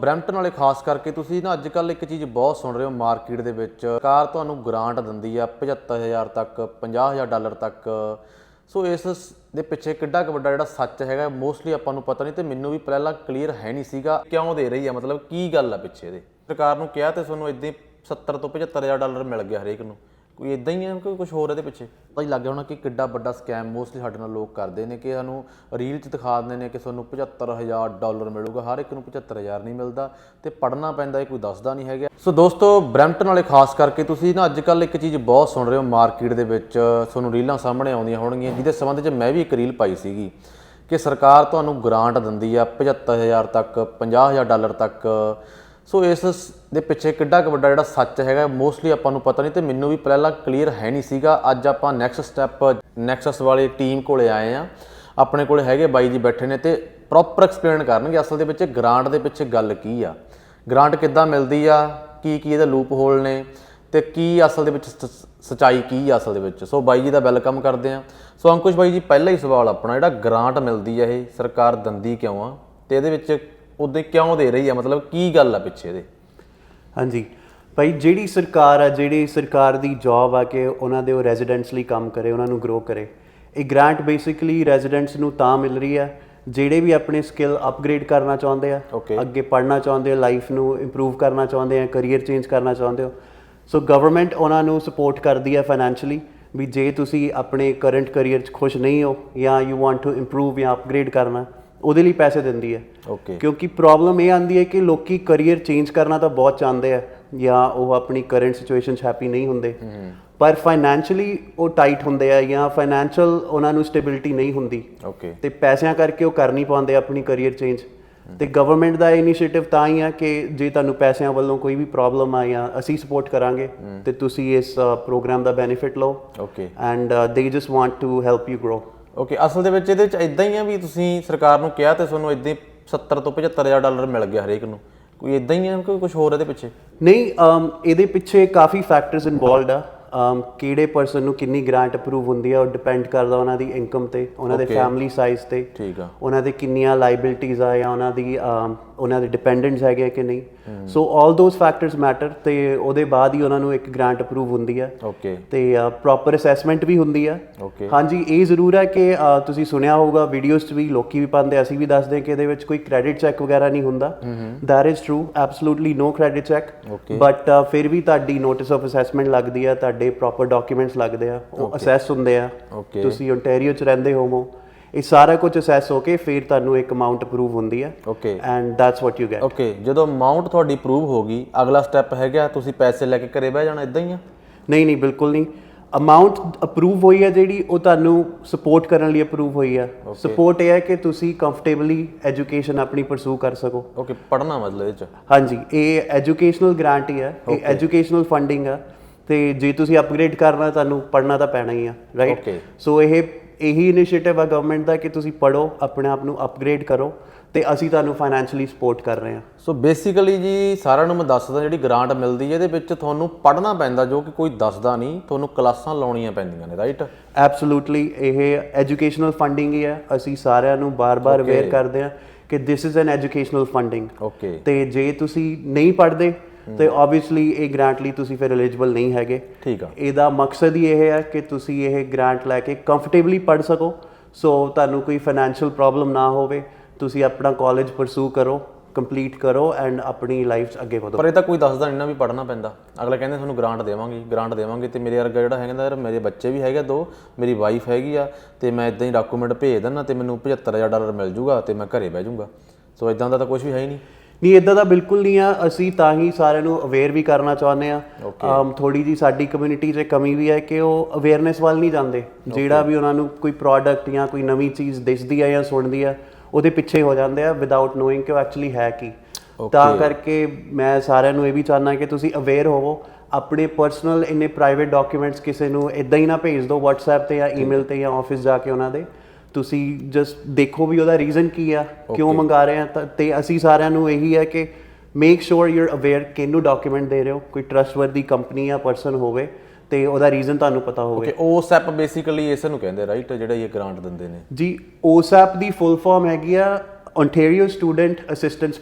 Brampton ਵਾਲੇ, ਖਾਸ ਕਰਕੇ ਤੁਸੀਂ ਨਾ ਅੱਜ ਕੱਲ ਇੱਕ ਚੀਜ਼ ਬਹੁਤ ਸੁਣ ਰਹੇ ਹੋ ਮਾਰਕੀਟ ਦੇ ਵਿੱਚ। ਕਾਰ ਤੁਹਾਨੂੰ ਗ੍ਰਾਂਟ ਦਿੰਦੀ ਆ 75000 ਤੱਕ 50000 ਡਾਲਰ ਤੱਕ। ਸੋ ਇਸ ਦੇ ਪਿੱਛੇ ਕਿੱਡਾ ਕੁ ਵੱਡਾ ਜਿਹੜਾ ਸੱਚ ਹੈਗਾ, ਮੋਸਟਲੀ ਆਪਾਂ ਨੂੰ ਪਤਾ ਨਹੀਂ ਤੇ ਮੈਨੂੰ ਵੀ ਪਹਿਲਾਂ ਕਲੀਅਰ ਹੈ ਨਹੀਂ ਸੀਗਾ ਕਿਉਂ ਦੇ ਰਹੀ ਆ, ਮਤਲਬ ਕੀ ਗੱਲ ਆ ਪਿੱਛੇ ਦੇ? ਸਰਕਾਰ ਨੂੰ ਕਿਹਾ ਤੇ ਤੁਹਾਨੂੰ ਇਦਾਂ 70 ਤੋਂ 75000 ਡਾਲਰ ਮਿਲ ਗਿਆ ਹਰੇਕ ਨੂੰ। ਕੋਈ ਇਦਾਂ ਹੀ ਹੈ ਕਿ ਕੁਝ ਹੋਰ ਇਹਦੇ ਪਿੱਛੇ? ਪਤਾ ਹੀ ਲੱਗ ਗਿਆ ਹੋਣਾ ਕਿ ਕਿੱਡਾ ਵੱਡਾ ਸਕੈਮ ਮੋਸਟਲੀ ਸਾਡੇ ਨਾਲ ਲੋਕ ਕਰਦੇ ਨੇ ਕਿ ਸਾਨੂੰ ਰੀਲ 'ਚ ਦਿਖਾ ਦਿੰਦੇ ਨੇ ਕਿ ਤੁਹਾਨੂੰ 75000 ਡਾਲਰ ਮਿਲੂਗਾ, ਹਰ ਇੱਕ ਨੂੰ 75000 ਨਹੀਂ ਮਿਲਦਾ ਤੇ ਪੜਨਾ ਪੈਂਦਾ ਇਹ ਕੋਈ ਦੱਸਦਾ ਨਹੀਂ ਹੈਗਾ। ਸੋ ਦੋਸਤੋ ਬ੍ਰੈਂਪਟਨ ਵਾਲੇ ਖਾਸ ਕਰਕੇ ਤੁਸੀਂ ਨਾ ਅੱਜ ਕੱਲ ਇੱਕ ਚੀਜ਼ ਬਹੁਤ ਸੁਣ ਰਹੇ ਹੋ ਮਾਰਕੀਟ ਦੇ ਵਿੱਚ, ਤੁਹਾਨੂੰ ਰੀਲਾਂ ਸਾਹਮਣੇ ਆਉਂਦੀਆਂ ਹੋਣਗੀਆਂ, ਜਿਹਦੇ ਸੰਬੰਧ 'ਚ ਮੈਂ ਵੀ ਇੱਕ ਰੀਲ ਪਾਈ ਸੀਗੀ ਕਿ ਸਰਕਾਰ ਤੁਹਾਨੂੰ ਗ੍ਰਾਂਟ ਦਿੰਦੀ ਆ 75000 ਤੱਕ 50000 ਡਾਲਰ ਤੱਕ ਸੋ ਇਸ ਦੇ ਪਿੱਛੇ ਕਿੱਡਾ ਕੁ ਵੱਡਾ ਜਿਹੜਾ ਸੱਚ ਹੈਗਾ ਮੋਸਟਲੀ ਆਪਾਂ ਨੂੰ ਪਤਾ ਨਹੀਂ ਤੇ ਮੈਨੂੰ ਵੀ ਪਹਿਲਾਂ ਕਲੀਅਰ ਹੈ ਨਹੀਂ ਸੀਗਾ। ਅੱਜ ਆਪਾਂ ਨੈਕਸਟ ਸਟੈਪ ਨੈਕਸਸ ਵਾਲੀ ਟੀਮ ਕੋਲੇ ਆਏ ਆ ਆਪਣੇ ਕੋਲੇ ਹੈਗੇ ਬਾਈ ਜੀ ਬੈਠੇ ਨੇ ਤੇ ਪ੍ਰੋਪਰ ਐਕਸਪਲੇਨ ਕਰਨਗੇ ਅਸਲ ਦੇ ਵਿੱਚ ਗ੍ਰਾਂਟ ਦੇ ਪਿੱਛੇ ਗੱਲ ਕੀ ਆ। ਗ੍ਰਾਂਟ ਕਿੱਦਾਂ ਮਿਲਦੀ ਆ, ਕੀ ਕੀ ਇਹਦੇ ਲੂਪ ਹੋਲ ਨੇ ਤੇ ਕੀ ਅਸਲ ਦੇ ਵਿੱਚ ਸ- ਸਚਾਈ ਕੀ ਆ ਅਸਲ ਦੇ ਵਿੱਚ। ਸੋ ਬਾਈ ਜੀ ਦਾ ਵੈਲਕਮ ਕਰਦੇ ਆ ਸੋ ਅੰਕੁਸ਼ ਬਾਈ ਜੀ, ਪਹਿਲਾ ਹੀ ਸਵਾਲ ਆਪਣਾ, ਜਿਹੜਾ ਗ੍ਰਾਂਟ ਮਿਲਦੀ ਆ ਇਹ, ਸਰਕਾਰ ਦੰਦੀ ਕਿਉਂ ਆ? ਤੇ ਇਹਦੇ ਵਿੱਚ ਉਦੋਂ ਕਿਉਂ ਦੇ ਰਹੀ ਆ? ਮਤਲਬ ਕੀ ਗੱਲ ਆ ਪਿੱਛੇ ਇਹਦੇ? ਹਾਂਜੀ। ਭਾਈ ਜਿਹੜੀ ਸਰਕਾਰ ਆ ਜਿਹੜੀ ਸਰਕਾਰ ਦੀ ਜੌਬ ਆ ਕਿ ਉਹਨਾਂ ਦੇ ਉਹ ਰੈਜ਼ੀਡੈਂਟਸ ਲਈ ਕੰਮ ਕਰੇ ਉਹਨਾਂ ਨੂੰ ਗਰੋ ਕਰੇ ਇਹ ਗ੍ਰਾਂਟ ਬੇਸਿਕਲੀ ਰੈਜ਼ੀਡੈਂਟਸ ਨੂੰ ਤਾਂ ਮਿਲ ਰਹੀ ਆ ਜਿਹੜੇ ਵੀ ਆਪਣੇ ਸਕਿੱਲ ਅਪਗ੍ਰੇਡ ਕਰਨਾ ਚਾਹੁੰਦੇ ਆ. ਅੱਗੇ ਪੜ੍ਹਨਾ ਚਾਹੁੰਦੇ ਆ ਲਾਈਫ ਨੂੰ ਇੰਪਰੂਵ ਕਰਨਾ ਚਾਹੁੰਦੇ ਆ ਕੈਰੀਅਰ ਚੇਂਜ ਕਰਨਾ ਚਾਹੁੰਦੇ ਹੋ। ਸੋ ਗਵਰਨਮੈਂਟ ਉਹਨਾਂ ਨੂੰ ਸਪੋਰਟ ਕਰਦੀ ਹੈ ਫਾਈਨੈਂਸ਼ੀਅਲੀ ਵੀ ਜੇ ਤੁਸੀਂ ਆਪਣੇ ਕਰੰਟ ਕੈਰੀਅਰ 'ਚ ਖੁਸ਼ ਨਹੀਂ ਹੋ ਜਾਂ ਯੂ ਵਾਂਟ ਟੂ ਇੰਪਰੂਵ ਜਾਂ ਅਪਗ੍ਰੇਡ ਕਰਨਾ ਉਹਦੇ ਲਈ ਪੈਸੇ ਦਿੰਦੀ ਹੈ। ਓਕੇ ਕਿਉਂਕਿ ਪ੍ਰੋਬਲਮ ਇਹ ਆਂਦੀ ਹੈ ਕਿ ਲੋਕੀ ਕੈਰੀਅਰ ਚੇਂਜ ਕਰਨਾ ਤਾਂ ਬਹੁਤ ਚਾਹੁੰਦੇ ਆ ਜਾਂ ਉਹ ਆਪਣੀ ਕਰੰਟ ਸਿਚੁਏਸ਼ਨ 'ਚ ਹੈਪੀ ਨਹੀਂ ਹੁੰਦੇ। ਪਰ ਫਾਈਨੈਂਸ਼ੀਅਲੀ ਉਹ ਟਾਈਟ ਹੁੰਦੇ ਆ ਜਾਂ ਫਾਈਨੈਂਸ਼ੀਅਲ ਉਹਨਾਂ ਨੂੰ ਸਟੇਬਿਲਿਟੀ ਨਹੀਂ ਹੁੰਦੀ। ਓਕੇ ਤੇ ਪੈਸਿਆਂ ਕਰਕੇ ਉਹ ਕਰ ਨਹੀਂ ਪਾਉਂਦੇ ਆਪਣੀ ਕੈਰੀਅਰ ਚੇਂਜ ਤੇ ਗਵਰਨਮੈਂਟ ਦਾ ਇਨੀਸ਼ੀਏਟਿਵ ਤਾਂ ਹੀ ਆ ਕਿ ਜੇ ਤੁਹਾਨੂੰ ਪੈਸਿਆਂ ਵੱਲੋਂ ਕੋਈ ਵੀ ਪ੍ਰੋਬਲਮ ਆ ਜਾਂ ਅਸੀਂ ਸਪੋਰਟ ਕਰਾਂਗੇ ਤੇ ਤੁਸੀਂ ਇਸ ਪ੍ਰੋਗਰਾਮ ਦਾ ਬੈਨੀਫਿਟ ਲਓ। Okay and they just want to help you grow okay ਅਸਲ ਦੇ ਵਿੱਚ ਇਹਦੇ ਵਿੱਚ ਇਦਾਂ ਹੀ ਆ ਵੀ ਤੁਸੀਂ ਸਰਕਾਰ ਨੂੰ ਕਿਹਾ ਤੇ ਤੁਹਾਨੂੰ ਇਦਾਂ 70 ਤੋਂ 75000 ਡਾਲਰ ਮਿਲ ਗਿਆ ਹਰੇਕ ਨੂੰ। ਕੋਈ ਇਦਾਂ ਹੀ ਆ ਕਿ ਕੁਝ ਹੋਰ ਇਹਦੇ ਪਿੱਛੇ? ਨਹੀਂ ਅਮ, ਇਹਦੇ ਪਿੱਛੇ ਕਾਫੀ ਫੈਕਟਰਸ ਇਨਵੋਲਡ ਆ। ਅਮ, ਕਿਹੜੇ ਪਰਸਨ ਨੂੰ ਕਿੰਨੀ ਗ੍ਰਾਂਟ ਅਪਰੂਵ ਹੁੰਦੀ ਆ ਉਹ ਡਿਪੈਂਡ ਕਰਦਾ ਉਹਨਾਂ ਦੀ ਇਨਕਮ ਤੇ ਉਹਨਾਂ ਦੇ Okay. ਫੈਮਿਲੀ ਸਾਈਜ਼ ਤੇ। ਠੀਕ ਆ। ਉਹਨਾਂ ਦੇ ਕਿੰਨੀਆਂ ਲਾਇਬਿਲਟੀਜ਼ ਆ ਜਾਂ ਉਹਨਾਂ ਦੀ ਅਮ, ਉਹਨਾਂ ਦੇ ਡਿਪੈਂਡੈਂਟਸ ਹੈਗੇ ਕਿ ਨਹੀਂ। ਸੋ 올 ਦੋਸ ਫੈਕਟਰਸ ਮੈਟਰ ਤੇ ਉਹਦੇ ਬਾਅਦ ਹੀ ਉਹਨਾਂ ਨੂੰ ਇੱਕ ਗ੍ਰਾਂਟ ਅਪਰੂਵ ਹੁੰਦੀ ਆ। ਓਕੇ ਤੇ ਪ੍ਰੋਪਰ ਅਸੈਸਮੈਂਟ ਵੀ ਹੁੰਦੀ ਆ। ਹਾਂਜੀ ਇਹ ਜ਼ਰੂਰ ਹੈ ਕਿ ਤੁਸੀਂ ਸੁਣਿਆ ਹੋਊਗਾ ਵੀਡੀਓਜ਼ 'ਚ ਵੀ ਲੋਕੀ ਵੀ ਪਾਉਂਦੇ ਅਸੀਂ ਵੀ ਦੱਸਦੇ ਹਾਂ ਕਿ ਇਹਦੇ ਵਿੱਚ ਕੋਈ ਕ੍ਰੈਡਿਟ ਚੈੱਕ ਵਗੈਰਾ ਨਹੀਂ ਹੁੰਦਾ। That is true absolutely no credit check. But ਫਿਰ ਵੀ ਤੁਹਾਡੀ ਨੋਟਿਸ ਆਫ ਅਸੈਸਮੈਂਟ ਲੱਗਦੀ ਆ ਤੁਹਾਡੇ ਪ੍ਰੋਪਰ ਡਾਕੂਮੈਂਟਸ ਲੱਗਦੇ ਆ। ਉਹ ਅਸੈਸ ਹੁੰਦੇ ਆ. ਤੁਸੀਂ ਓਨਟਾਰੀਓ 'ਚ ਰਹਿੰਦੇ ਹੋਵੋ। ਇਹ ਸਾਰਾ ਕੁਝ ਅਸੈਸ ਹੋ ਕੇ ਫਿਰ ਤੁਹਾਨੂੰ ਇੱਕ ਅਮਾਉਂਟ ਅਪਰੂਵ ਹੁੰਦੀ ਆ। Okay and that's what you get okay ਜਦੋਂ ਅਮਾਉਂਟ ਤੁਹਾਡੀ ਪ੍ਰੂਵ ਹੋ ਗਈ ਅਗਲਾ ਸਟੈਪ ਹੈਗਾ ਤੁਸੀਂ ਪੈਸੇ ਲੈ ਕੇ ਘਰੇ ਬਹਿ ਜਾਣਾ ਇਦਾਂ ਹੀ ਆ? ਨਹੀਂ ਨਹੀਂ ਬਿਲਕੁਲ ਨਹੀਂ। ਅਮਾਉਂਟ ਅਪਰੂਵ ਹੋਈ ਹੈ ਜਿਹੜੀ ਉਹ ਤੁਹਾਨੂੰ ਸਪੋਰਟ ਕਰਨ ਲਈ ਅਪਰੂਵ ਹੋਈ ਹੈ ਸਪੋਰਟ ਇਹ ਹੈ ਕਿ ਤੁਸੀਂ ਕੰਫਰਟੇਬਲੀ ਐਜੂਕੇਸ਼ਨ ਆਪਣੀ ਪਰਸੂ ਕਰ ਸਕੋ। ਓਕੇ ਪੜਨਾ ਮਤਲਬ ਇਹ ਚ? ਹਾਂਜੀ ਇਹ ਐਜੂਕੇਸ਼ਨਲ ਗ੍ਰਾਂਟ ਹੀ ਹੈ ਇਹ ਐਜੂਕੇਸ਼ਨਲ ਫੰਡਿੰਗ ਹੈ ਤੇ ਜੇ ਤੁਸੀਂ ਅਪਗ੍ਰੇਡ ਕਰਨਾ ਤੁਹਾਨੂੰ ਪੜਨਾ ਤਾਂ ਪੈਣਾ ਹੀ ਆ ਰਾਈਟ. ਸੋ ਇਹ ਇਹੀ ਇਨੀਸ਼ੀਏਟਿਵ ਆ ਗਵਰਨਮੈਂਟ ਦਾ ਕਿ ਤੁਸੀਂ ਪੜੋ ਆਪਣੇ ਆਪ ਨੂੰ ਅਪਗ੍ਰੇਡ ਕਰੋ ਤੇ ਅਸੀਂ ਤੁਹਾਨੂੰ ਫਾਈਨੈਂਸ਼ੀਅਲੀ ਸਪੋਰਟ ਕਰ ਰਹੇ ਹਾਂ। ਸੋ ਬੇਸਿਕਲੀ ਜੀ ਸਾਰਿਆਂ ਨੂੰ ਮੈਂ ਦੱਸਦਾ ਜਿਹੜੀ ਗ੍ਰਾਂਟ ਮਿਲਦੀ ਹੈ ਇਹਦੇ ਵਿੱਚ ਤੁਹਾਨੂੰ ਪੜਨਾ ਪੈਂਦਾ ਜੋ ਕਿ ਕੋਈ ਦੱਸਦਾ ਨਹੀਂ ਤੁਹਾਨੂੰ ਕਲਾਸਾਂ ਲਾਉਣੀਆਂ ਪੈਂਦੀਆਂ ਨੇ ਰਾਈਟ ਐਬਸੋਲੂਟਲੀ ਇਹ ਐਜੂਕੇਸ਼ਨਲ ਫੰਡਿੰਗ ਹੀ ਹੈ। ਅਸੀਂ ਸਾਰਿਆਂ ਨੂੰ ਬਾਰ-ਬਾਰ ਅਵੇਅਰ ਕਰਦੇ ਹਾਂ ਕਿ this is an educational funding okay ਤੇ ਜੇ ਤੁਸੀਂ ਨਹੀਂ ਪੜ੍ਹਦੇ ਤੇ ਆਬਵੀਅਸਲੀ ਇਹ ਗ੍ਰਾਂਟ ਲਈ ਤੁਸੀਂ ਫਿਰ ਐਲੀਜੀਬਲ ਨਹੀਂ ਹੈਗੇ। ਠੀਕ ਆ। ਇਹਦਾ ਮਕਸਦ ਹੀ ਇਹ ਹੈ ਕਿ ਤੁਸੀਂ ਇਹ ਗ੍ਰਾਂਟ ਲੈ ਕੇ ਕੰਫਰਟੇਬਲੀ ਪੜ੍ਹ ਸਕੋ। ਸੋ ਤੁਹਾਨੂੰ ਕੋਈ ਫਾਈਨੈਂਸ਼ੀਅਲ ਪ੍ਰੋਬਲਮ ਨਾ ਹੋਵੇ। ਤੁਸੀਂ ਆਪਣਾ ਕਾਲਜ ਪਰਸੂ ਕਰੋ ਕੰਪਲੀਟ ਕਰੋ ਐਂਡ ਆਪਣੀ ਲਾਈਫ ਅੱਗੇ ਵਧੋ। ਪਰ ਇਹ ਤਾਂ ਕੋਈ ਦੱਸਦਾ ਨਹੀਂ ਨਾ ਵੀ ਪੜਨਾ ਪੈਂਦਾ। ਅਗਲਾ ਕਹਿੰਦੇ ਤੁਹਾਨੂੰ ਗ੍ਰਾਂਟ ਦੇਵਾਂਗੇ ਗ੍ਰਾਂਟ ਦੇਵਾਂਗੇ ਤੇ ਮੇਰੇ ਵਰਗਾ ਜਿਹੜਾ ਹੈਗਾ ਯਾਰ ਮੇਰੇ ਬੱਚੇ ਵੀ ਹੈਗੇ ਦੋ ਮੇਰੀ ਵਾਈਫ ਹੈਗੀ ਆ ਤੇ ਮੈਂ ਇਦਾਂ ਹੀ ਡਾਕੂਮੈਂਟ ਭੇਜ ਦਿੰਦਾ ਤੇ ਮੈਨੂੰ 75000 ਡਾਲਰ ਮਿਲ ਜੂਗਾ ਤੇ ਮੈਂ ਘਰੇ ਬਹਿ ਜਾਊਂਗਾ ਸੋ ਇਦਾਂ ਦਾ ਤਾਂ ਕੁਝ ਵੀ ਹੈ ਹੀ ਨਹੀਂ। ਨਹੀਂ ਇਦਾਂ ਦਾ ਬਿਲਕੁਲ ਨਹੀਂ ਆ ਅਸੀਂ ਤਾਂ ਹੀ ਸਾਰਿਆਂ ਨੂੰ ਅਵੇਅਰ ਵੀ ਕਰਨਾ ਚਾਹੁੰਦੇ ਆ। ਅਮ ਥੋੜੀ ਜੀ ਸਾਡੀ ਕਮਿਊਨਿਟੀ 'ਚ ਕਮੀ ਵੀ ਹੈ ਕਿ ਉਹ ਅਵੇਅਰਨੈਸ ਵੱਲ ਨਹੀਂ ਜਾਂਦੇ। ਜਿਹੜਾ ਵੀ ਉਹਨਾਂ ਨੂੰ ਕੋਈ ਪ੍ਰੋਡਕਟ ਜਾਂ ਕੋਈ ਨਵੀਂ ਚੀਜ਼ ਦਿਸਦੀ ਆ ਜਾਂ ਸੁਣਦੀ ਆ ਉਹਦੇ ਪਿੱਛੇ ਹੋ ਜਾਂਦੇ ਆ ਵਿਦਆਊਟ ਨੋਇੰਗ ਕਿ ਉਹ ਐਕਚੁਅਲੀ ਹੈ ਕੀ। ਤਾਂ ਕਰਕੇ ਮੈਂ ਸਾਰਿਆਂ ਨੂੰ ਇਹ ਵੀ ਚਾਹਨਾ ਕਿ ਤੁਸੀਂ ਅਵੇਅਰ ਹੋਵੋ ਆਪਣੇ ਪਰਸਨਲ ਇੰਨੇ ਪ੍ਰਾਈਵੇਟ ਡਾਕੂਮੈਂਟਸ ਕਿਸੇ ਨੂੰ ਇਦਾਂ ਹੀ ਨਾ ਭੇਜ ਦਿਓ WhatsApp ਤੇ ਜਾਂ ਈਮੇਲ ਤੇ ਜਾਂ ਆਫਿਸ ਜਾ ਕੇ ਉਹਨਾਂ ਦੇ। ਤੁਸੀਂ ਜਸਟ ਦੇਖੋ ਵੀ ਉਹਦਾ ਰੀਜ਼ਨ ਕੀ ਆ ਕਿਉਂ ਮੰਗਾ ਰਹੇ ਆ ਤਾਂ- ਅਸੀਂ ਸਾਰਿਆਂ ਨੂੰ ਇਹੀ ਹੈ ਕਿ make sure you are aware ਕਿਹਨੂੰ ਡਾਕੂਮੈਂਟ ਦੇ ਰਹੇ ਹੋ ਕੋਈ ਟਰਸਟਵਰਦੀ ਕੰਪਨੀ ਜਾਂ ਪਰਸਨ ਹੋਵੇ ਤੇ ਉਹਦਾ ਰੀਜ਼ਨ ਤੁਹਾਨੂੰ ਪਤਾ ਹੋਵੇ। ਕਿ ਉਹ ਸਟੈਪ ਬੇਸਿਕਲੀ ਇਸ ਨੂੰ ਕਹਿੰਦੇ ਰਾਈਟ ਜਿਹੜਾ ਇਹ ਗ੍ਰਾਂਟ ਦਿੰਦੇ ਨੇ। ਜੀ OSAP ਦੀ ਫੁੱਲ ਫਾਰਮ ਹੈਗੀ ਆ Ontario student assistance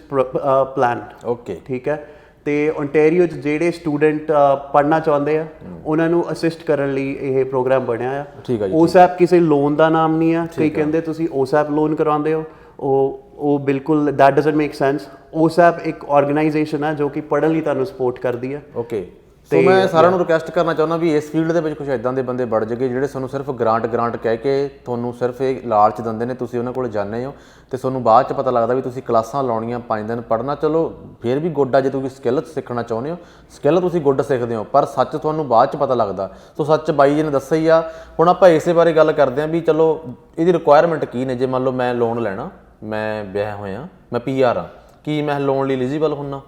plan okay ਠੀਕ ਹੈ? ਤੇ ਓਨਟਾਰੀਓ 'ਚ ਜਿਹੜੇ ਸਟੂਡੈਂਟ ਪੜ੍ਹਨਾ ਚਾਹੁੰਦੇ ਆ ਉਹਨਾਂ ਨੂੰ ਅਸਿਸਟ ਕਰਨ ਲਈ ਇਹ ਪ੍ਰੋਗਰਾਮ ਬਣਿਆ ਆ। ਠੀਕ ਹੈ ਜੀ, OSAP ਕਿਸੇ ਲੋਨ ਦਾ ਨਾਮ ਨਹੀਂ ਆ। ਕਈ ਕਹਿੰਦੇ ਤੁਸੀਂ OSAP ਲੋਨ ਕਰਵਾਉਂਦੇ ਹੋ ਉਹ ਉਹ ਬਿਲਕੁਲ that doesn't make sense OSAP ਇੱਕ ਆਰਗੇਨਾਈਜੇਸ਼ਨ ਆ ਜੋ ਕਿ ਪੜ੍ਹਨ ਲਈ ਤੁਹਾਨੂੰ ਸਪੋਰਟ ਕਰਦੀ ਆ। ਓਕੇ ਸੋ ਮੈਂ ਸਾਰਿਆਂ ਨੂੰ ਰਿਕੁਐਸਟ ਕਰਨਾ ਚਾਹੁੰਦਾ ਵੀ ਇਸ ਫੀਲਡ ਦੇ ਵਿੱਚ ਕੁਝ ਇਦਾਂ ਦੇ ਬੰਦੇ ਵੜ ਜਗੇ ਜਿਹੜੇ ਤੁਹਾਨੂੰ ਸਿਰਫ ਗ੍ਰਾਂਟ ਗ੍ਰਾਂਟ ਕਹਿ ਕੇ ਤੁਹਾਨੂੰ ਸਿਰਫ ਇਹ ਲਾਲਚ ਦਿੰਦੇ ਨੇ ਤੁਸੀਂ ਉਹਨਾਂ ਕੋਲ ਜਾਂਦੇ ਹੋ ਤੇ ਤੁਹਾਨੂੰ ਬਾਅਦ ਚ ਪਤਾ ਲੱਗਦਾ ਵੀ ਤੁਸੀਂ ਕਲਾਸਾਂ ਲਾਉਣੀਆਂ 5 ਦਿਨ ਪੜ੍ਹਨਾ। ਚਲੋ ਫਿਰ ਵੀ ਗੁੱਡ ਆ ਜੇ ਤੁਸੀਂ ਸਕਿੱਲ ਸਿੱਖਣਾ ਚਾਹੁੰਦੇ ਹੋ ਸਕਿੱਲ ਤੁਸੀਂ ਗੁੱਡ ਸਿੱਖਦੇ ਹੋ ਪਰ ਸੱਚ ਤੁਹਾਨੂੰ ਬਾਅਦ ਚ ਪਤਾ ਲੱਗਦਾ। ਸੋ ਸੱਚ ਬਾਈ ਜੀ ਨੇ ਦੱਸਿਆ ਹੀ ਆ। ਹੁਣ ਆਪਾਂ ਇਸੇ ਬਾਰੇ ਗੱਲ ਕਰਦੇ ਹਾਂ ਵੀ ਚਲੋ ਇਹਦੀ ਰਿਕੁਆਇਰਮੈਂਟ ਕੀ ਨੇ? ਜੇ ਮੰਨ ਲਓ ਮੈਂ ਲੋਨ ਲੈਣਾ ਮੈਂ ਵਿਆਹ ਹੋਇਆ ਮੈਂ ਪੀਆਰ ਆ ਕੀ ਮੈਂ ਲੋਨ ਲਈ ਐਲੀਜੀਬਲ ਹੁੰਨਾ?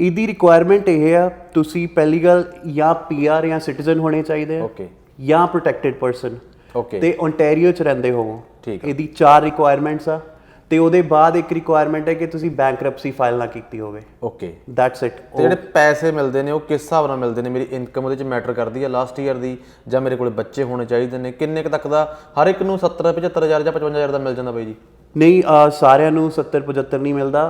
ਇਹਦੀ ਰਿਕੁਆਇਰਮੈਂਟ ਇਹ ਆ ਤੁਸੀਂ ਪਹਿਲੀ ਗੱਲ ਜਾਂ ਪੀਆਰ ਜਾਂ ਸਿਟੀਜ਼ਨ ਹੋਣੇ ਚਾਹੀਦੇ ਆ ਓਕੇ ਜਾਂ ਪ੍ਰੋਟੈਕਟਿਡ ਪਰਸਨ ਓਕੇ ਤੇ ਓਨਟਾਰੀਓ ਚ ਰਹਿੰਦੇ ਹੋਵੋ ਠੀਕ ਇਹਦੀ ਚਾਰ ਰਿਕੁਆਇਰਮੈਂਟਸ ਆ। ਤੇ ਉਹਦੇ ਬਾਅਦ ਇੱਕ ਰਿਕੁਆਇਰਮੈਂਟ ਹੈ ਕਿ ਤੁਸੀਂ ਬੈਂਕਰਪਸੀ ਫਾਈਲ ਨਾ ਕੀਤੀ ਹੋਵੇ। ਓਕੇ ਦੈਟਸ ਇਟ ਤੇ ਜਿਹੜੇ ਪੈਸੇ ਮਿਲਦੇ ਨੇ ਉਹ ਕਿਸ ਹਿਸਾਬ ਨਾਲ ਮਿਲਦੇ ਨੇ? ਮੇਰੀ ਇਨਕਮ ਉਹਦੇ ਚ ਮੈਟਰ ਕਰਦੀ ਹੈ ਲਾਸਟ ਈਅਰ ਦੀ ਜਾਂ ਮੇਰੇ ਕੋਲੇ ਬੱਚੇ ਹੋਣੇ ਚਾਹੀਦੇ ਨੇ? ਕਿੰਨੇ ਕੁ ਤੱਕ ਦਾ ਹਰ ਇੱਕ ਨੂੰ 70 75000 ਜਾਂ 55000 ਦਾ ਮਿਲ ਜਾਂਦਾ ਬਾਈ ਜੀ? ਨਹੀਂ ਸਾਰਿਆਂ ਨੂੰ 70 75 ਨਹੀਂ ਮਿਲਦਾ।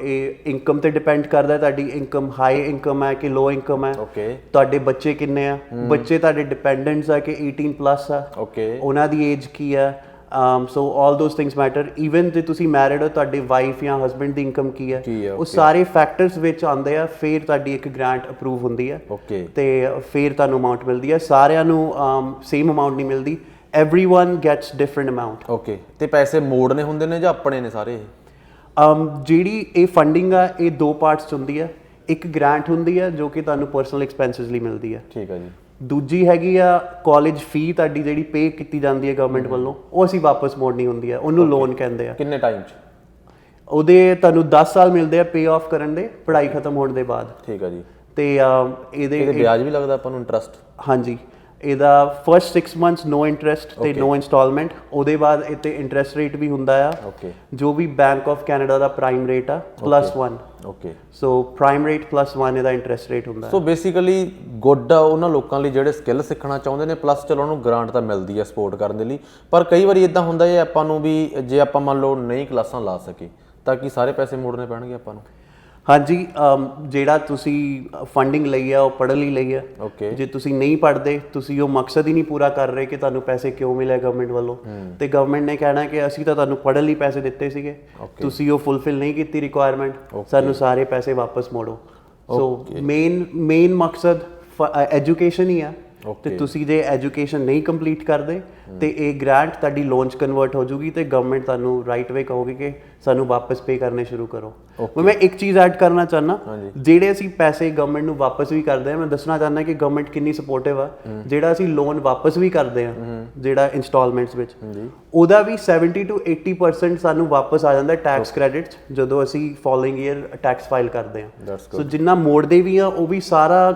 ਇਹ ਇਨਕਮ ਤੇ ਡਿਪੈਂਡ ਕਰਦਾ ਹੈ ਤੁਹਾਡੀ ਇਨਕਮ ਹਾਈ ਇਨਕਮ ਹੈ ਕਿ ਲੋ ਇਨਕਮ ਹੈ। ਓਕੇ ਤੁਹਾਡੇ ਬੱਚੇ ਕਿੰਨੇ ਆ? ਬੱਚੇ ਤੁਹਾਡੇ ਡਿਪੈਂਡੈਂਟਸ ਆ ਕਿ 18 ਪਲੱਸ ਆ। ਓਕੇ ਉਹਨਾਂ ਦੀ ਏਜ ਕੀ um so all those things matter. Even ਜੇ ਤੁਸੀਂ ਮੈਰਿਡ ਹੋ ਤੁਹਾਡੀ ਵਾਈਫ ਜਾਂ ਹਸਬੰਡ ਦੀ ਇਨਕਮ ਕੀ ਹੈ ਉਹ ਸਾਰੇ ਫੈਕਟਰਸ ਵਿੱਚ ਆਉਂਦੇ ਆ ਫਿਰ ਤੁਹਾਡੀ ਇੱਕ ਗ੍ਰਾਂਟ ਅਪਰੂਵ ਹੁੰਦੀ ਹੈ ਓਕੇ ਤੇ ਫਿਰ ਤੁਹਾਨੂੰ ਅਮਾਉਂਟ ਮਿਲਦੀ ਹੈ ਸਾਰਿਆਂ ਨੂੰ ਸੇਮ ਅਮਾਉਂਟ ਨਹੀਂ ਮਿਲਦੀ। Everyone gets different amount. Okay ਤੇ ਪੈਸੇ ਮੋੜਨੇ ਹੁੰਦੇ ਨੇ ਜਾਂ ਆਪਣੇ ਨੇ ਸਾਰੇ ਇਹ um ਜਿਹੜੀ ਇਹ ਫੰਡਿੰਗ ਆ ਇਹ ਦੋ ਪਾਰਟਸ 'ਚ ਹੁੰਦੀ ਹੈ ਇੱਕ ਗ੍ਰਾਂਟ ਹੁੰਦੀ ਹੈ ਜੋ ਕਿ ਤੁਹਾਨੂੰ ਪਰਸਨਲ ਐਕਸਪੈਂਸਸ ਲਈ ਮਿਲਦੀ ਹੈ ਠੀਕ ਹੈ ਜੀ ਦੂਜੀ ਹੈਗੀ ਆ ਕਾਲਜ ਫੀ ਤੁਹਾਡੀ ਜਿਹੜੀ ਪੇ ਕੀਤੀ ਜਾਂਦੀ ਹੈ ਗਵਰਨਮੈਂਟ ਵੱਲੋਂ ਉਹ ਅਸੀਂ ਵਾਪਸ ਮੋੜਨੀ ਹੁੰਦੀ ਹੈ ਉਹਨੂੰ ਲੋਨ ਕਹਿੰਦੇ ਆ ਕਿੰਨੇ ਟਾਈਮ ਚ ਉਹਦੇ ਤੁਹਾਨੂੰ 10 ਸਾਲ ਮਿਲਦੇ ਆ ਪੇ ਆਫ ਕਰਨ ਦੇ ਪੜ੍ਹਾਈ ਖਤਮ ਹੋਣ ਦੇ ਬਾਅਦ ਠੀਕ ਹੈ ਜੀ ਤੇ ਅਮ, ਇਹਦੇ ਇਹਦੇ ਵਿਆਜ ਵੀ ਲੱਗਦਾ ਆਪਾਂ ਨੂੰ ਇੰਟਰਸਟ ਹਾਂਜੀ ਇਹਦਾ ਫਰਸਟ 6 ਮੰਥਸ ਨੋ ਇੰਟਰਸਟ ਤੇ ਨੋ ਇਨਸਟਾਲਮੈਂਟ ਉਹਦੇ ਬਾਅਦ ਇੱਥੇ ਇੰਟਰਸਟ ਰੇਟ ਵੀ ਹੁੰਦਾ ਆ। ਓਕੇ ਜੋ ਵੀ ਬੈਂਕ ਆਫ ਕੈਨੇਡਾ ਦਾ ਪ੍ਰਾਈਮ ਰੇਟ ਆ plus 1 okay so prime rate plus 1 ਇਹਦਾ ਇੰਟਰਸਟ ਰੇਟ ਹੁੰਦਾ ਸੋ ਬੇਸਿਕਲੀ ਗੁੱਡ ਆ ਉਹਨਾਂ ਲੋਕਾਂ ਲਈ ਜਿਹੜੇ ਸਕਿੱਲ ਸਿੱਖਣਾ ਚਾਹੁੰਦੇ ਨੇ ਪਲੱਸ ਚਲੋ ਉਹਨੂੰ ਗ੍ਰਾਂਟ ਤਾਂ ਮਿਲਦੀ ਹੈ ਸਪੋਰਟ ਕਰਨ ਦੇ ਲਈ। ਪਰ ਕਈ ਵਾਰੀ ਇਦਾਂ ਹੁੰਦਾ ਹੈ ਆਪਾਂ ਨੂੰ ਵੀ ਜੇ ਆਪਾਂ ਮੰਨ ਲਓ ਨਹੀਂ ਕਲਾਸਾਂ ਲਾ ਸਕੇ ਤਾਂ ਕੀ ਸਾਰੇ ਪੈਸੇ ਮੋੜਨੇ ਪੈਣਗੇ ਆਪਾਂ ਨੂੰ? ਹਾਂਜੀ ਜਿਹੜਾ ਤੁਸੀਂ ਫੰਡਿੰਗ ਲਈ ਆ ਉਹ ਪੜ੍ਹਨ ਲਈ ਲਈ ਆ। ਓਕੇ ਜੇ ਤੁਸੀਂ ਨਹੀਂ ਪੜ੍ਹਦੇ ਤੁਸੀਂ ਉਹ ਮਕਸਦ ਹੀ ਨਹੀਂ ਪੂਰਾ ਕਰ ਰਹੇ ਕਿ ਤੁਹਾਨੂੰ ਪੈਸੇ ਕਿਉਂ ਮਿਲੇ ਗਵਰਨਮੈਂਟ ਵੱਲੋਂ। ਤੇ ਗਵਰਨਮੈਂਟ ਨੇ ਕਹਿਣਾ ਕਿ ਅਸੀਂ ਤਾਂ ਤੁਹਾਨੂੰ ਪੜ੍ਹਨ ਲਈ ਪੈਸੇ ਦਿੱਤੇ ਸੀਗੇ। ਤੁਸੀਂ ਉਹ ਫੁੱਲਫਿਲ ਨਹੀਂ ਕੀਤੀ ਰਿਕੁਆਇਰਮੈਂਟ ਸਾਨੂੰ ਸਾਰੇ ਪੈਸੇ ਵਾਪਸ ਮੋੜੋ। ਸੋ ਮੇਨ ਮੇਨ ਮਕਸਦ ਐਜੂਕੇਸ਼ਨ ਹੀ ਆ। ਤੇ ਤੁਸੀਂ ਜੇ ਐਜੂਕੇਸ਼ਨ ਨਹੀਂ ਕੰਪਲੀਟ ਕਰਦੇ ਤੇ ਇਹ ਗ੍ਰਾਂਟ ਤੁਹਾਡੀ ਲੋਨ ਚ ਕਨਵਰਟ ਹੋ ਜੂਗੀ ਤੇ ਗਵਰਨਮੈਂਟ ਤੁਹਾਨੂੰ ਰਾਈਟ ਵੇ ਕਹੋਗੇ ਕਿ ਸਾਨੂੰ ਵਾਪਸ ਪੇ ਕਰਨੇ ਸ਼ੁਰੂ ਕਰੋ। ਮੈਂ ਇੱਕ ਚੀਜ਼ ਐਡ ਕਰਨਾ ਚਾਹਨਾ ਜਿਹੜੇ ਅਸੀਂ ਪੈਸੇ ਗਵਰਨਮੈਂਟ ਨੂੰ ਵਾਪਸ ਵੀ ਕਰਦੇ ਆ ਮੈਂ ਦੱਸਣਾ ਚਾਹੁੰਦਾ ਕਿ ਗਵਰਨਮੈਂਟ ਕਿੰਨੀ ਸਪੋਰਟਿਵ ਆ। ਜਿਹੜਾ ਅਸੀਂ ਲੋਨ ਵਾਪਸ ਵੀ ਕਰਦੇ ਆ ਜਿਹੜਾ ਇਨਸਟਾਲਮੈਂਟਸ ਵਿੱਚ ਉਹਦਾ ਵੀ 70 ਤੋਂ 80% ਸਾਨੂੰ ਵਾਪਸ ਆ ਜਾਂਦਾ ਟੈਕਸ ਕ੍ਰੈਡਿਟਸ ਜਦੋਂ ਅਸੀਂ ਫੋਲੋਇੰਗ ਈਅਰ ਟੈਕਸ ਫਾਈਲ ਕਰਦੇ ਆ। ਸੋ ਜਿੰਨਾ ਮੋੜਦੇ ਵੀ ਆ ਉਹ ਵੀ ਸਾਰਾ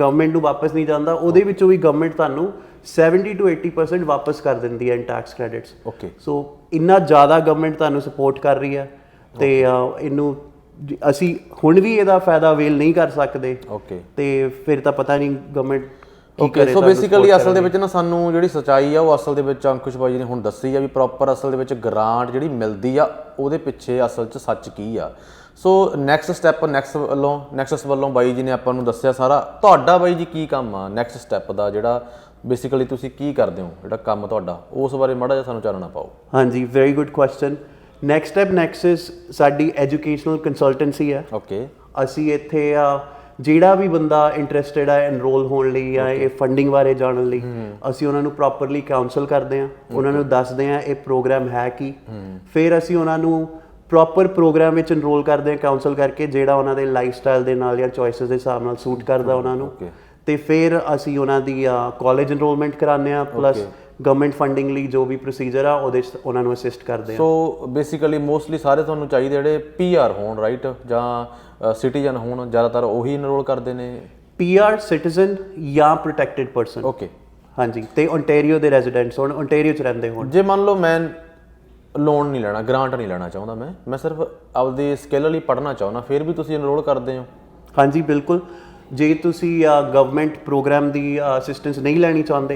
ਗਵਰਨਮੈਂਟ ਨੂੰ ਵਾਪਸ ਨਹੀਂ ਜਾਂਦਾ ਉਹਦੇ ਵਿੱਚੋਂ ਵੀ ਗਵਰਨਮੈਂਟ ਤੁਹਾਨੂੰ 70 ਤੋਂ 80% ਵਾਪਸ ਕਰ ਦਿੰਦੀ ਹੈ in tax credits okay so ਇੰਨਾ ਜ਼ਿਆਦਾ ਗਵਰਨਮੈਂਟ ਤੁਹਾਨੂੰ ਸਪੋਰਟ ਕਰ ਰਹੀ ਹੈ ਤੇ ਇਹਨੂੰ ਅਸੀਂ ਹੁਣ ਵੀ ਇਹਦਾ ਫਾਇਦਾ ਅਵੇਲ ਨਹੀਂ ਕਰ ਸਕਦੇ। ਓਕੇ ਤੇ ਫਿਰ ਤਾਂ ਪਤਾ ਨਹੀਂ ਗਵਰਨਮੈਂਟ ਓਕੇ ਸੋ ਬੇਸਿਕਲੀ ਅਸਲ ਦੇ ਵਿੱਚ ਨਾ ਸਾਨੂੰ ਜਿਹੜੀ ਸਚਾਈ ਆ ਉਹ ਅਸਲ ਦੇ ਵਿੱਚ ਅੰਕੁਸ਼ ਬਾਈ ਜੀ ਨੇ ਹੁਣ ਦੱਸੀ ਆ ਵੀ ਪ੍ਰੋਪਰ ਅਸਲ ਦੇ ਵਿੱਚ ਗ੍ਰਾਂਟ ਜਿਹੜੀ ਮਿਲਦੀ ਆ ਉਹਦੇ ਪਿੱਛੇ ਅਸਲ 'ਚ ਸੱਚ ਕੀ ਆ। ਸੋ ਨੈਕਸਟ ਸਟੈਪ ਨੈਕਸਟ ਵੱਲੋਂ ਨੈਕਸਟ ਵੱਲੋਂ ਬਾਈ ਜੀ ਨੇ ਆਪਾਂ ਨੂੰ ਦੱਸਿਆ ਸਾਰਾ। ਤੁਹਾਡਾ ਬਾਈ ਜੀ ਕੀ ਕੰਮ ਆ ਨੈਕਸਟ ਸਟੈਪ ਦਾ ਜਿਹੜਾ ਬੇਸਿਕਲੀ ਤੁਸੀਂ ਕੀ ਕਰਦੇ ਹੋ? ਜਿਹੜਾ ਕੰਮ ਤੁਹਾਡਾ ਉਸ ਬਾਰੇ ਮਾੜਾ ਜਿਹਾ ਸਾਨੂੰ ਚਾਨਣਾ ਪਾਓ। ਹਾਂਜੀ very good question next step nexus ਸਾਡੀ ਐਜੂਕੇਸ਼ਨਲ ਕੰਸਲਟੈਂਸੀ ਹੈ। ਓਕੇ ਅਸੀਂ ਇੱਥੇ ਆ ਜਿਹੜਾ ਵੀ ਬੰਦਾ ਇੰਟਰਸਟਿਡ ਹੈ ਐਨਰੋਲ ਹੋਣ ਲਈ ਜਾਂ ਇਹ ਫੰਡਿੰਗ ਬਾਰੇ ਜਾਣਨ ਲਈ ਅਸੀਂ ਉਹਨਾਂ ਨੂੰ ਪ੍ਰੋਪਰਲੀ ਕਾਉਂਸਲ ਕਰਦੇ ਹਾਂ। ਉਹਨਾਂ ਨੂੰ ਦੱਸਦੇ ਹਾਂ ਇਹ ਪ੍ਰੋਗਰਾਮ ਹੈ ਕੀ। ਫਿਰ ਅਸੀਂ ਉਹਨਾਂ ਨੂੰ ਪ੍ਰੋਪਰ ਪ੍ਰੋਗਰਾਮ ਵਿੱਚ ਐਨਰੋਲ ਕਰਦੇ ਹਾਂ ਕਾਉਂਸਲ ਕਰਕੇ ਜਿਹੜਾ ਉਹਨਾਂ ਦੇ ਲਾਈਫਸਟਾਈਲ ਦੇ ਨਾਲ ਜਾਂ ਚੋਇਸਸ ਦੇ ਹਿਸਾਬ ਨਾਲ ਸੂਟ ਕਰਦਾ ਉਹਨਾਂ ਨੂੰ. ਤੇ ਫਿਰ ਅਸੀਂ ਉਹਨਾਂ ਦੀ ਕਾਲਜ ਐਨਰੋਲਮੈਂਟ ਕਰਾਉਂਦੇ ਆ ਪਲੱਸ ਗਵਰਨਮੈਂਟ ਫੰਡਿੰਗ ਲਈ ਜੋ ਵੀ ਪ੍ਰੋਸੀਜਰ ਆ ਉਹਦੇ 'ਚ ਉਹਨਾਂ ਨੂੰ ਅਸਿਸਟ ਕਰਦੇ ਆ ਸੋ ਬੇਸਿਕਲੀ ਮੋਸਟਲੀ ਸਾਰੇ ਤੁਹਾਨੂੰ ਚਾਹੀਦੇ ਜਿਹੜੇ ਪੀਆਰ ਹੋਣ ਰਾਈਟ ਜਾਂ ਸਿਟੀਜ਼ਨ ਹੋਣ ਜ਼ਿਆਦਾਤਰ ਉਹੀ ਇਨਰੋਲ ਕਰਦੇ ਨੇ? ਪੀਆਰ ਸਿਟੀਜ਼ਨ ਜਾਂ ਪ੍ਰੋਟੈਕਟਿਡ ਪਰਸਨ ਓਕੇ ਹਾਂਜੀ ਤੇ ਓਨਟਾਰੀਓ ਦੇ ਰੈਜ਼ੀਡੈਂਟਸ ਹੋਣ ਓਨਟਾਰੀਓ 'ਚ ਰਹਿੰਦੇ ਹੋਣ। ਜੇ ਮੰਨ ਲਓ ਮੈਂ ਲੋਨ ਨਹੀਂ ਲੈਣਾ ਗ੍ਰਾਂਟ ਨਹੀਂ ਲੈਣਾ ਚਾਹੁੰਦਾ ਮੈਂ ਮੈਂ ਸਿਰਫ ਆਪਦੀ ਸਕਿੱਲ ਲਈ ਪੜ੍ਹਨਾ ਚਾਹੁੰਦਾ ਫਿਰ ਵੀ ਤੁਸੀਂ ਇਨਰੋਲ ਕਰਦੇ ਹੋ? ਹਾਂਜੀ ਬਿਲਕੁਲ। ਜੇ ਤੁਸੀਂ ਗਵਰਨਮੈਂਟ ਪ੍ਰੋਗਰਾਮ ਦੀ ਅਸਿਸਟੈਂਸ ਨਹੀਂ ਲੈਣੀ ਚਾਹੁੰਦੇ.